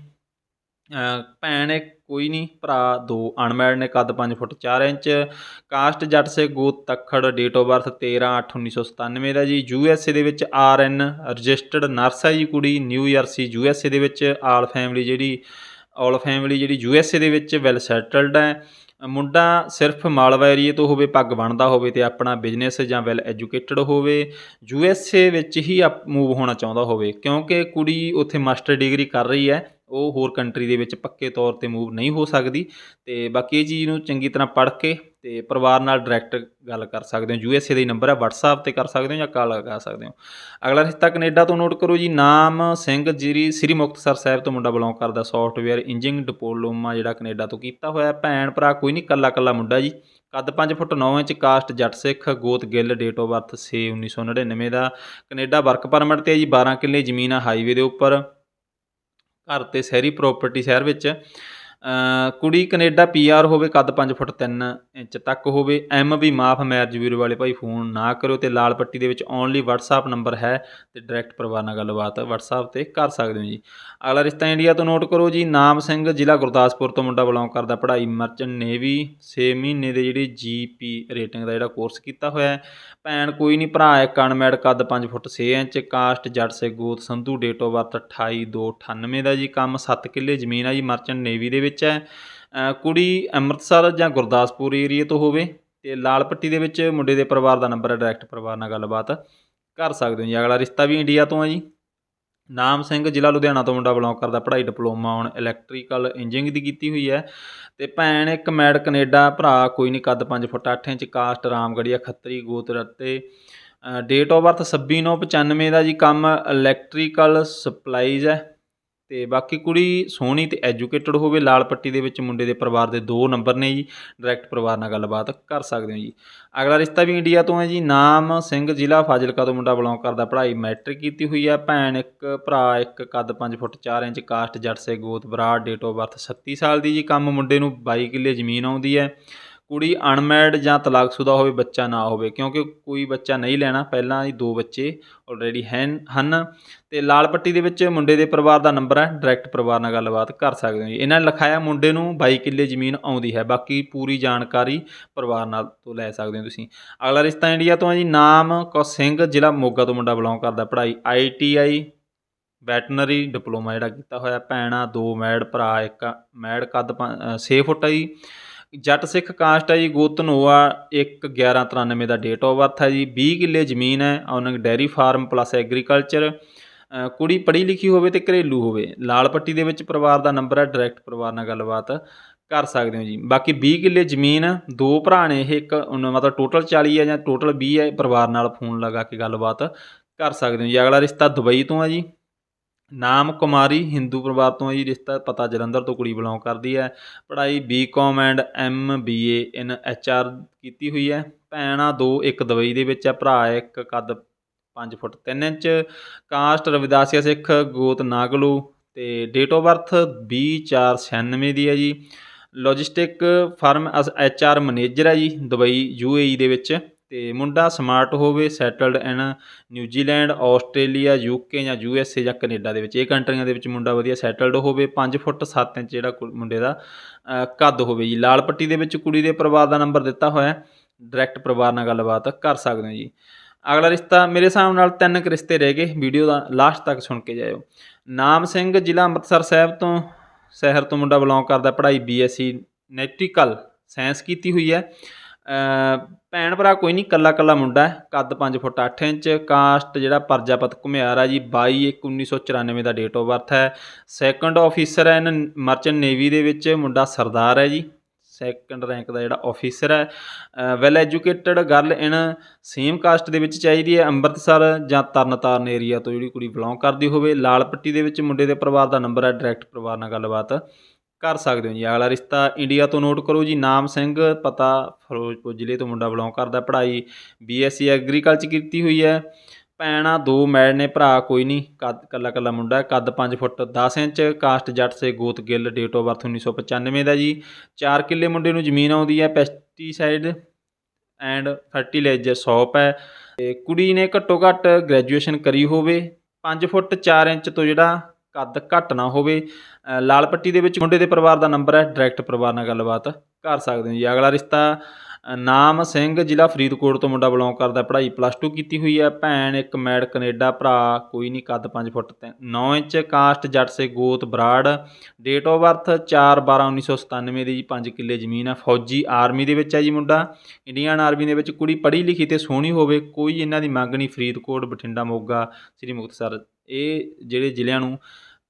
ਭੈਣ ਹੈ ਕੋਈ ਨਹੀਂ। ਭਰਾ ਦੋ ਅਨਮੈਰਿਡ ਨੇ ਕੱਦ 5 ਫੁੱਟ 4 ਇੰਚ। ਕਾਸਟ ਜੱਟ ਸੇ ਗੋਤ ਤੱਖੜ ਡੇਟ ਆਫ ਬਰਥ 13 8 1997 ਦਾ ਜੀ। ਯੂ ਐਸ ਏ ਦੇ ਵਿੱਚ ਆਰ ਐਨ ਰਜਿਸਟਰਡ ਨਰਸ ਹੈ ਜੀ ਕੁੜੀ। New Jersey U S A ਦੇ ਵਿੱਚ। ਆਲ ਫੈਮਿਲੀ ਜਿਹੜੀ ਆਲ ਫੈਮਿਲੀ ਜਿਹੜੀ ਯੂ ਐਸ ਏ ਦੇ ਵਿੱਚ ਵੈਲ ਸੈਟਲਡ ਹੈ। ਅ, ਮੁੰਡਾ ਸਿਰਫ ਮਾਲਵਾ ਏਰੀਏ ਤੋਂ ਹੋਵੇ ਪੱਗ ਬਣਦਾ ਹੋਵੇ ਤੇ ਆਪਣਾ ਬਿਜ਼ਨਸ ਜਾਂ ਵੈਲ ਐਜੂਕੇਟਡ ਹੋਵੇ ਯੂ ਐਸ ਏ ਵਿੱਚ ਹੀ ਮੂਵ ਹੋਣਾ ਚਾਹੁੰਦਾ ਹੋਵੇ। ਕਿਉਂਕਿ ਕੁੜੀ ਉੱਥੇ ਮਾਸਟਰ ਡਿਗਰੀ ਕਰ ਰਹੀ ਹੈ। ਉਹ ਹੋਰ ਕੰਟਰੀ ਦੇ ਵਿੱਚ ਪੱਕੇ ਤੌਰ ਤੇ ਮੂਵ ਨਹੀਂ ਹੋ ਸਕਦੀ ਤੇ ਬਾਕੀ ਇਹ ਚੀਜ਼ ਨੂੰ ਚੰਗੀ ਤਰ੍ਹਾਂ ਪੜ੍ਹ ਕੇ ਤੇ ਪਰਿਵਾਰ ਨਾਲ ਡਾਇਰੈਕਟ ਗੱਲ ਕਰ ਸਕਦੇ ਹੋ। ਯੂ ਐਸ ਏ ਦਾ ਹੀ ਨੰਬਰ ਹੈ WhatsApp ਤੇ ਕਰ ਸਕਦੇ ਹੋ ਜਾਂ ਕਾਲ ਲਗਾ ਸਕਦੇ ਹੋ। ਅਗਲਾ ਰਿਸ਼ਤਾ ਕੈਨੇਡਾ ਤੋਂ ਨੋਟ ਕਰੋ ਜੀ, ਨਾਮ ਸਿੰਘ ਜੀਰੀ, ਸ੍ਰੀ ਮੁਕਤਸਰ ਸਾਹਿਬ ਤੋਂ ਮੁੰਡਾ ਬਿਲੋਂਗ ਕਰਦਾ ਸੌਫਟਵੇਅਰ ਇੰਜੀਨੀਅਰਿੰਗ ਡਿਪਲੋਮਾ ਜਿਹੜਾ ਕੈਨੇਡਾ ਤੋਂ ਕੀਤਾ ਹੋਇਆ। ਭੈਣ ਭਰਾ ਕੋਈ ਨਹੀਂ ਕੱਲਾ ਕੱਲਾ ਮੁੰਡਾ ਜੀ। ਕੱਦ 5 ਫੁੱਟ 9 ਇੰਚ ਕਾਸਟ ਜੱਟ ਸਿੱਖ, ਗੋਤ ਗਿੱਲ ਡੇਟ ਆਫ ਬਰਥ 6 1999 ਦਾ। ਕੈਨੇਡਾ ਵਰਕ ਪਰਮਿਟ ਤੇ ਹੈ ਜੀ 12 ਕਿੱਲੇ ਜ਼ਮੀਨ ਆ ਹਾਈਵੇ ਦੇ ਉੱਪਰ। ਘਰ ਤੇ ਸ਼ਹਿਰੀ ਪ੍ਰਾਪਰਟੀ ਸ਼ਹਿਰ ਵਿੱਚ। ਕੁੜੀ ਕੈਨੇਡਾ ਪੀਆਰ ਹੋਵੇ, ਕੱਦ 5 ਫੁੱਟ 3 ਇੰਚ ਤੱਕ ਹੋਵੇ, ਐਮ ਵੀ ਮਾਫ ਮੈਰਿਜ ਵੀਰ ਵਾਲੇ ਭਾਈ ਫੋਨ ਨਾ ਕਰਿਓ ਤੇ ਲਾਲ ਪੱਟੀ ਦੇ ਵਿੱਚ ਓਨਲੀ WhatsApp ਨੰਬਰ ਹੈ ਤੇ ਡਾਇਰੈਕਟ ਪਰਿਵਾਰ ਨਾਲ ਗੱਲਬਾਤ WhatsApp ਤੇ ਕਰ ਸਕਦੇ ਹੋ ਜੀ। ਅਗਲਾ ਰਿਸ਼ਤਾ ਇੰਡੀਆ ਤੋਂ ਨੋਟ ਕਰੋ ਜੀ, ਨਾਮ ਸਿੰਘ, ਜ਼ਿਲ੍ਹਾ ਗੁਰਦਾਸਪੁਰ ਤੋਂ ਮੁੰਡਾ ਬਿਲੋਂਗ ਕਰਦਾ ਪੜ੍ਹਾਈ ਮਰਚੈਂਟ ਨੇਵੀ 6 ਮਹੀਨੇ ਦੇ ਜਿਹੜੀ ਜੀਪੀ ਰੇਟਿੰਗ ਦਾ ਜਿਹੜਾ ਕੋਰਸ ਕੀਤਾ ਹੋਇਆ ਹੈ। ਭੈਣ ਕੋਈ ਨਹੀਂ, ਭਰਾ ਇੱਕ ਅਨਮੈਡ ਕੱਦ 5 ਫੁੱਟ 6 ਇੰਚ, ਕਾਸਟ, ਜੱਟ ਸੇ ਗੋਤ, ਸੰਧੂ ਡੇਟ ਆਫ ਬਰਥ 28 2 98 ਦਾ ਜੀ, ਕੰਮ 7 ਕਿੱਲੇ ਜ਼ਮੀਨ ਆ ਜੀ ਮਰਚੈਂਟ ਨੇਵੀ ਦੇ ਵਿੱਚ। ਹੈ। ਕੁੜੀ ਅੰਮ੍ਰਿਤਸਰ ਜਾਂ ਗੁਰਦਾਸਪੁਰ ਏਰੀਏ ਤੋਂ ਹੋਵੇ ਤੇ ਲਾਲ ਪੱਟੀ ਦੇ ਵਿੱਚ ਮੁੰਡੇ ਦੇ ਪਰਿਵਾਰ ਦਾ ਨੰਬਰ ਹੈ ਡਾਇਰੈਕਟ ਪਰਿਵਾਰ ਨਾਲ ਗੱਲਬਾਤ ਕਰ ਸਕਦੇ ਹੋ ਜੀ। ਅਗਲਾ ਰਿਸ਼ਤਾ ਵੀ ਇੰਡੀਆ ਤੋਂ ਹੈ ਜੀ। ਨਾਮ ਸਿੰਘ ਜ਼ਿਲ੍ਹਾ ਲੁਧਿਆਣਾ ਤੋਂ ਮੁੰਡਾ ਬਿਲੋਂਗ ਕਰਦਾ। ਪੜ੍ਹਾਈ ਡਿਪਲੋਮਾ ਹੁਣ ਇਲੈਕਟ੍ਰੀਕਲ ਇੰਜੀਨੀਅਰਿੰਗ ਦੀ ਕੀਤੀ ਹੋਈ ਹੈ। ਤੇ ਭੈਣ ਇੱਕ ਮੈਡ ਕੈਨੇਡਾ, ਭਰਾ ਕੋਈ ਨਹੀਂ ਕੱਦ 5 feet 8 inch, caste Ramgarhia Khatri, ਗੋਤਰ ਅਤੇ ਡੇਟ ਆਫ ਬਰਥ 26/9/95 ਦਾ ਜੀ। ਕੰਮ ਇਲੈਕਟ੍ਰੀਕਲ ਸਪਲਾਈਜ਼ ਹੈ। ਤੇ ਬਾਕੀ ਕੁੜੀ ਸੋਹਣੀ ਤੇ ਐਜੂਕੇਟਡ ਹੋਵੇ, ਲਾਲ ਪੱਟੀ ਦੇ ਵਿੱਚ ਮੁੰਡੇ ਦੇ ਪਰਿਵਾਰ ਦੇ ਦੋ ਨੰਬਰ ਨੇ ਜੀ ਡਾਇਰੈਕਟ ਪਰਿਵਾਰ ਨਾਲ ਗੱਲਬਾਤ ਕਰ ਸਕਦੇ ਹੋ ਜੀ। ਅਗਲਾ ਰਿਸ਼ਤਾ ਵੀ ਇੰਡੀਆ ਤੋਂ ਹੈ ਜੀ, ਨਾਮ ਸਿੰਘ ਜ਼ਿਲ੍ਹਾ ਫਾਜ਼ਿਲਕਾ ਤੋਂ ਮੁੰਡਾ ਬਿਲੋਂਗ ਕਰਦਾ, ਪੜ੍ਹਾਈ ਮੈਟ੍ਰਿਕ ਕੀਤੀ ਹੋਈ ਹੈ ਭੈਣ ਇੱਕ, ਭਰਾ ਇੱਕ, ਕੱਦ 5 ਫੁੱਟ 4 ਇੰਚ, ਕਾਸਟ ਜੱਟ ਸੇ ਗੋਤ, ਬਰਾੜ ਡੇਟ ਆਫ ਬਰਥ 37 ਸਾਲ ਦੀ ਜੀ, ਕੰਮ ਮੁੰਡੇ ਨੂੰ 22 ਕਿੱਲੇ ਜ਼ਮੀਨ ਆਉਂਦੀ ਹੈ। ਕੁੜੀ ਅਨਮੈਰਿਡ ਜਾਂ ਤਲਾਕਸ਼ੁਦਾ ਹੋਵੇ, ਬੱਚਾ ਨਾ ਹੋਵੇ, ਕਿਉਂਕਿ ਕੋਈ ਬੱਚਾ ਨਹੀਂ ਲੈਣਾ, ਪਹਿਲਾਂ ਹੀ ਦੋ ਬੱਚੇ ਆਲਰੇਡੀ ਹਨ ਹਨ। ਤੇ ਲਾਲ ਪੱਟੀ ਦੇ ਵਿੱਚ ਮੁੰਡੇ ਦੇ ਪਰਿਵਾਰ ਦਾ ਨੰਬਰ ਹੈ ਡਾਇਰੈਕਟ ਪਰਿਵਾਰ ਨਾਲ ਗੱਲਬਾਤ ਕਰ ਸਕਦੇ ਹੋ ਜੀ। ਇਹਨਾਂ ਨੇ ਲਿਖਾਇਆ, ਮੁੰਡੇ ਨੂੰ 22 ਕਿੱਲੇ ਜ਼ਮੀਨ ਆਉਂਦੀ ਹੈ, ਬਾਕੀ ਪੂਰੀ ਜਾਣਕਾਰੀ ਪਰਿਵਾਰ ਨਾਲ ਤੋਂ ਲੈ ਸਕਦੇ ਹੋ ਤੁਸੀਂ। ਅਗਲਾ ਰਿਸ਼ਤਾ ਇੰਡੀਆ ਤੋਂ ਹੈ ਜੀ, ਨਾਮ ਕੋ ਸਿੰਘ, ਜ਼ਿਲ੍ਹਾ ਮੋਗਾ ਤੋਂ ਮੁੰਡਾ ਬਿਲੋਂਗ ਕਰਦਾ ਪੜ੍ਹਾਈ ਆਈਟੀਆਈ ਵੈਟਨਰੀ ਡਿਪਲੋਮਾ ਜਿਹੜਾ ਕੀਤਾ ਹੋਇਆ, ਭੈਣਾ ਦੋ ਮੈਡ, ਭਰਾ ਇੱਕ, ਮੈਡ ਕੱਦ 6 ਫੁੱਟ ਹੈ ਜੀ। ਜੱਟ ਸਿੱਖ ਕਾਸਟ ਹੈ ਜੀ ਗੋਤਨੋਆ 1 11 93 ਦਾ ਡੇਟ ਆਫ ਬਰਥ ਹੈ ਜੀ 20 ਕਿੱਲੇ ਜ਼ਮੀਨ ਹੈ ਉਹਨਾਂ ਡੈਰੀ ਫਾਰਮ ਪਲੱਸ ਐਗਰੀਕਲਚਰ ਕੁੜੀ ਪੜ੍ਹੀ ਲਿਖੀ ਹੋਵੇ ਤੇ ਘਰੇਲੂ ਹੋਵੇ, ਲਾਲ ਪੱਟੀ ਦੇ ਵਿੱਚ ਪਰਿਵਾਰ ਦਾ ਨੰਬਰ ਹੈ ਡਾਇਰੈਕਟ ਪਰਿਵਾਰ ਨਾਲ ਗੱਲਬਾਤ ਕਰ ਸਕਦੇ ਹੋ ਜੀ। ਬਾਕੀ 20 ਕਿੱਲੇ ਜ਼ਮੀਨ, ਦੋ ਭਰਾ ਨੇ ਇਹ, ਇੱਕ ਉਹਨਾਂ ਮਤਲਬ ਟੋਟਲ 40 ਹੈ ਜਾਂ ਟੋਟਲ 20 ਹੈ, ਪਰਿਵਾਰ ਨਾਲ ਫੋਨ ਲਗਾ ਕੇ ਗੱਲਬਾਤ ਕਰ ਸਕਦੇ ਹੋ ਜੀ। ਅਗਲਾ ਰਿਸ਼ਤਾ ਦੁਬਈ ਤੋਂ ਹੈ ਜੀ। ਨਾਮ ਕੁਮਾਰੀ ਹਿੰਦੂ ਪਰਿਵਾਰ ਤੋਂ ਹੈ ਜੀ, ਰਿਸ਼ਤਾ ਪਤਾ ਜਲੰਧਰ ਤੋਂ ਕੁੜੀ ਬਿਲੋਂਗ ਕਰਦੀ ਹੈ। ਪੜ੍ਹਾਈ BCom and M B A in HR ਕੀਤੀ ਹੋਈ ਹੈ। ਭੈਣਾਂ ਦੋ, ਇੱਕ ਦੁਬਈ ਦੇ ਵਿੱਚ ਹੈ, ਭਰਾ ਇੱਕ ਕੱਦ 5 foot 3 inch. Caste Ravidassia Sikh ਗੋਤ ਨਾਗਲੂ ਤੇ ਡੇਟ ਆਫ ਬਰਥ 20496 ਦੀ ਹੈ ਜੀ। ਲੌਜਿਸਟਿਕ ਫਰਮ ਐਚਆਰ ਮੈਨੇਜਰ ਹੈ ਜੀ, ਦੁਬਈ ਯੂ ਏ ਈ ਦੇ ਵਿੱਚ। ਅਤੇ ਮੁੰਡਾ ਸਮਾਰਟ ਹੋਵੇ, settled in New Zealand, Australia, UK ਜਾਂ ਯੂ ਐੱਸ ਏ ਜਾਂ ਕੈਨੇਡਾ ਦੇ ਵਿੱਚ। ਇਹ ਕੰਟਰੀਆਂ ਦੇ ਵਿੱਚ ਮੁੰਡਾ ਵਧੀਆ ਸੈਟਲਡ ਹੋਵੇ, ਪੰਜ ਫੁੱਟ ਸੱਤ ਇੰਚ ਜਿਹੜਾ ਕੁ- ਮੁੰਡੇ ਦਾ ਕੱਦ ਹੋਵੇ ਜੀ। ਲਾਲ ਪੱਟੀ ਦੇ ਵਿੱਚ ਕੁੜੀ ਦੇ ਪਰਿਵਾਰ ਦਾ ਨੰਬਰ ਦਿੱਤਾ ਹੋਇਆ ਡਾਇਰੈਕਟ ਪਰਿਵਾਰ ਨਾਲ ਗੱਲਬਾਤ ਕਰ ਸਕਦੇ ਹੋ ਜੀ। ਅਗਲਾ ਰਿਸ਼ਤਾ ਮੇਰੇ ਹਿਸਾਬ ਨਾਲ ਤਿੰਨ ਕੁ ਰਿਸ਼ਤੇ ਰਹਿ ਗਏ। ਵੀਡੀਓ ਦਾ ਲਾਸਟ ਤੱਕ ਸੁਣ ਕੇ ਜਾਇਓ। ਨਾਮ ਸਿੰਘ, ਜ਼ਿਲ੍ਹਾ ਅੰਮ੍ਰਿਤਸਰ ਸਾਹਿਬ ਤੋਂ, ਸ਼ਹਿਰ ਤੋਂ ਮੁੰਡਾ ਬਿਲੋਂਗ ਕਰਦਾ ਪੜ੍ਹਾਈ ਬੀਐਸਸੀ ਨੈਟੀਕਲ ਸਾਇੰਸ ਕੀਤੀ ਹੋਈ ਹੈ। ਭੈਣ ਭਰਾ ਕੋਈ ਨਹੀਂ ਕੱਲਾ ਕੱਲਾ ਮੁੰਡਾ ਕੱਦ 5 ਫੁੱਟ 8 ਇੰਚ ਕਾਸਟ ਜਿਹੜਾ ਪਰਜਾਪਤ ਘੁਮਿਆਰ ਆ ਜੀ 22 1 1994 ਦਾ ਡੇਟ ਆਫ ਬਰਥ ਹੈ। ਸੈਕੰਡ ਆਫੀਸਰ ਹੈ ਇਨ ਮਰਚੈਂਟ ਨੇਵੀ ਦੇ ਵਿੱਚ, ਮੁੰਡਾ ਸਰਦਾਰ ਹੈ ਜੀ। ਸੈਕੰਡ ਰੈਂਕ ਦਾ ਜਿਹੜਾ ਆਫੀਸਰ ਹੈ। Well educated girl in same caste ਦੇ ਵਿੱਚ ਚਾਹੀਦੀ ਹੈ, ਅੰਮ੍ਰਿਤਸਰ ਜਾਂ ਤਰਨਤਾਰਨ ਏਰੀਆ ਤੋਂ ਜਿਹੜੀ ਕੁੜੀ ਬਿਲੋਂਗ ਕਰਦੀ ਹੋਵੇ। ਲਾਲ ਪੱਟੀ ਦੇ ਵਿੱਚ ਮੁੰਡੇ ਦੇ ਪਰਿਵਾਰ ਦਾ ਨੰਬਰ ਹੈ ਡਾਇਰੈਕਟ ਪਰਿਵਾਰ ਨਾਲ ਗੱਲਬਾਤ। ਕਰ ਸਕਦੇ ਹੋ ਜੀ। ਅਗਲਾ ਰਿਸ਼ਤਾ ਇੰਡੀਆ ਤੋਂ ਨੋਟ ਕਰੋ ਜੀ। ਨਾਮ ਸਿੰਘ, ਪਤਾ ਫਿਰੋਜ਼ਪੁਰ ਜ਼ਿਲ੍ਹੇ ਤੋਂ ਮੁੰਡਾ ਬਿਲੋਂਗ ਕਰਦਾ। ਪੜ੍ਹਾਈ ਬੀਐਸਸੀ ਐਗਰੀਕਲਚਰ ਕੀਤੀ ਹੋਈ ਹੈ। ਭੈਣਾਂ ਦੋ ਮੈਡ ਨੇ, ਭਰਾ ਕੋਈ ਨਹੀਂ। ਕੱਦ ਕੱਲਾ ਕੱਲਾ ਮੁੰਡਾ ਕੱਦ 5 ਫੁੱਟ 10 ਇੰਚ, ਕਾਸਟ ਜੱਟ ਸੇ ਗੋਤ ਗਿੱਲ ਡੇਟ ਆਫ ਬਰਥ 1995 ਦਾ ਜੀ। 4 ਕਿੱਲੇ ਮੁੰਡੇ ਨੂੰ ਜ਼ਮੀਨ ਆਉਂਦੀ ਹੈ। ਪੈਸਟੀਸਾਈਡ ਐਂਡ ਫਰਟੀਲਾਈਜ਼ਰ ਸੌਪ ਹੈ। ਤੇ ਕੁੜੀ ਨੇ ਘੱਟੋ ਘੱਟ ਗ੍ਰੈਜੂਏਸ਼ਨ ਕਰੀ ਹੋਵੇ। 5 ਫੁੱਟ 4 ਇੰਚ ਤੋਂ ਜਿਹੜਾ ਕੱਦ ਘੱਟ ਨਾ ਹੋਵੇ। ਲਾਲ ਪੱਟੀ ਦੇ ਵਿੱਚ ਮੁੰਡੇ ਦੇ ਪਰਿਵਾਰ ਦਾ ਨੰਬਰ ਹੈ, ਡਾਇਰੈਕਟ ਪਰਿਵਾਰ ਨਾਲ ਗੱਲਬਾਤ ਕਰ ਸਕਦੇ ਹੋ ਜੀ। ਅਗਲਾ ਰਿਸ਼ਤਾ ਨਾਮ ਸਿੰਘ, ਜ਼ਿਲ੍ਹਾ ਫਰੀਦਕੋਟ ਤੋਂ ਮੁੰਡਾ ਬਿਲੋਂਗ ਕਰਦਾ, ਪੜ੍ਹਾਈ ਪਲੱਸ 2 ਕੀਤੀ ਹੋਈ ਹੈ। ਭੈਣ ਇੱਕ ਮੈਡ ਕੈਨੇਡਾ, ਭਰਾ ਕੋਈ ਨਹੀਂ ਕੱਦ 5 ਫੁੱਟ 9 ਇੰਚ ਕਾਸਟ ਜੱਟ ਸੇ ਗੋਤ, ਬਰਾੜ। ਡੇਟ ਆਫ ਬਰਥ 4 12 1997 ਦੀ ਜੀ 5 ਕਿੱਲੇ ਜ਼ਮੀਨ ਹੈ। ਫੌਜੀ ਆਰਮੀ ਦੇ ਵਿੱਚ ਹੈ ਜੀ ਮੁੰਡਾ। ਇੰਡੀਅਨ ਆਰਮੀ ਦੇ ਵਿੱਚ ਕੁੜੀ ਪੜ੍ਹੀ ਲਿਖੀ ਤੇ ਸੋਹਣੀ ਹੋਵੇ, ਕੋਈ ਇਹਨਾਂ ਦੀ ਮੰਗ ਨਹੀਂ ਫਰੀਦਕੋਟ, ਬਠਿੰਡਾ, ਮੋਗਾ, ਸ੍ਰੀ ਮੁਕਤਸਰ। ਇਹ ਜਿਹੜੇ ਜ਼ਿਲ੍ਹਿਆਂ ਨੂੰ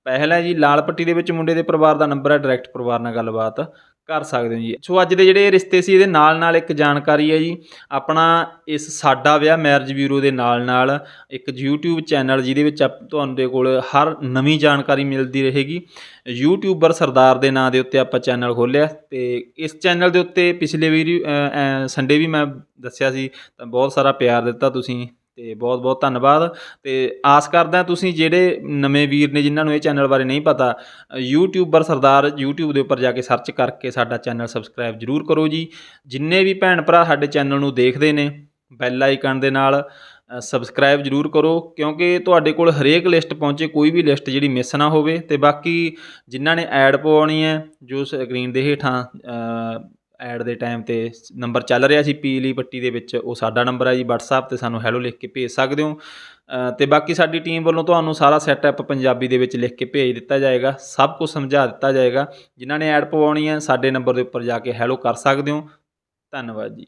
ਪਹਿਲਾ ਜੀ, ਲਾਲ ਪੱਟੀ ਦੇ ਵਿੱਚ ਮੁੰਡੇ ਦੇ ਪਰਿਵਾਰ ਦਾ ਨੰਬਰ ਹੈ ਡਾਇਰੈਕਟ ਪਰਿਵਾਰ ਨਾਲ ਗੱਲਬਾਤ ਕਰ ਸਕਦੇ ਹੋ ਜੀ। ਸੋ ਅੱਜ ਦੇ ਜਿਹੜੇ ਰਿਸ਼ਤੇ ਸੀ, ਇਹਦੇ ਨਾਲ ਨਾਲ ਇੱਕ ਜਾਣਕਾਰੀ ਹੈ ਜੀ। ਆਪਣਾ ਇਸ ਸਾਡਾ ਵਿਆਹ ਮੈਰਿਜ ਬਿਊਰੋ ਦੇ ਨਾਲ ਨਾਲ ਇੱਕ YouTube ਚੈਨਲ ਜਿਹਦੇ ਵਿੱਚ ਆਪ- ਤੁਹਾਨੂੰ ਦੇ ਕੋਲ ਹਰ ਨਵੀਂ ਜਾਣਕਾਰੀ ਮਿਲਦੀ ਰਹੇਗੀ। ਯੂਟਿਊਬਰ ਸਰਦਾਰ ਦੇ ਨਾਂ ਦੇ ਉੱਤੇ ਆਪਾਂ ਚੈਨਲ ਖੋਲ੍ਹਿਆ ਤੇ ਇਸ ਚੈਨਲ ਦੇ ਉੱਤੇ ਪਿਛਲੇ ਵੀ ਸੰਡੇ ਵੀ ਮੈਂ ਦੱਸਿਆ ਸੀ, ਤਾਂ ਬਹੁਤ ਸਾਰਾ ਪਿਆਰ ਦਿੱਤਾ ਤੁਸੀਂ ਤੇ ਬਹੁਤ ਬਹੁਤ ਧੰਨਵਾਦ। ਤੇ ਆਸ ਕਰਦਾ ਤੁਸੀਂ ਜਿਹੜੇ ਨਵੇਂ ਵੀਰ ਨੇ ਜਿਨ੍ਹਾਂ ਨੂੰ ਇਹ ਚੈਨਲ ਬਾਰੇ ਨਹੀਂ ਪਤਾ, ਯੂਟਿਊਬਰ ਸਰਦਾਰ YouTube ਦੇ ਉੱਪਰ ਜਾ ਕੇ ਸਰਚ ਕਰਕੇ ਸਾਡਾ ਚੈਨਲ ਸਬਸਕ੍ਰਾਈਬ ਜਰੂਰ ਕਰੋ ਜੀ। ਜਿੰਨੇ ਵੀ ਭੈਣ ਭਰਾ ਸਾਡੇ ਚੈਨਲ ਨੂੰ ਦੇਖਦੇ ਨੇ, ਬੈਲ ਆਈਕਨ ਦੇ ਨਾਲ ਸਬਸਕ੍ਰਾਈਬ ਜਰੂਰ ਕਰੋ, ਕਿਉਂਕਿ ਤੁਹਾਡੇ ਕੋਲ ਹਰੇਕ ਲਿਸਟ ਪਹੁੰਚੇ, ਕੋਈ ਵੀ ਲਿਸਟ ਜਿਹੜੀ ਮਿਸ ਨਾ ਹੋਵੇ। ਤੇ ਬਾਕੀ ਜਿਨ੍ਹਾਂ ਨੇ ਐਡ ਪਵਾਉਣੀ ਹੈ, ਜੋ ਸਕਰੀਨ ਦੇ ਹੇਠਾਂ ਐਡ ਦੇ ਟਾਈਮ ਤੇ ਨੰਬਰ ਚੱਲ ਰਿਹਾ ਸੀ ਪੀਲੀ ਪੱਟੀ ਦੇ ਵਿੱਚ ਉਹ ਸਾਡਾ ਨੰਬਰ ਹੈ ਜੀ WhatsApp ਤੇ ਸਾਨੂੰ ਹੈਲੋ ਲਿਖ ਕੇ ਭੇਜ ਸਕਦੇ ਹੋ। ਅ, ਤੇ ਬਾਕੀ ਸਾਡੀ ਟੀਮ ਵੱਲੋਂ ਤੁਹਾਨੂੰ ਸਾਰਾ ਸੈਟਅਪ ਪੰਜਾਬੀ ਦੇ ਵਿੱਚ ਲਿਖ ਕੇ ਭੇਜ ਦਿੱਤਾ ਜਾਏਗਾ ਸਭ ਕੁਝ ਸਮਝਾ ਦਿੱਤਾ ਜਾਏਗਾ। ਜਿਨ੍ਹਾਂ ਨੇ ਐਡ ਪਵਾਉਣੀ ਹੈ ਸਾਡੇ ਨੰਬਰ ਦੇ ਉੱਪਰ ਜਾ ਕੇ ਹੈਲੋ ਕਰ ਸਕਦੇ ਹੋ। ਧੰਨਵਾਦ ਜੀ।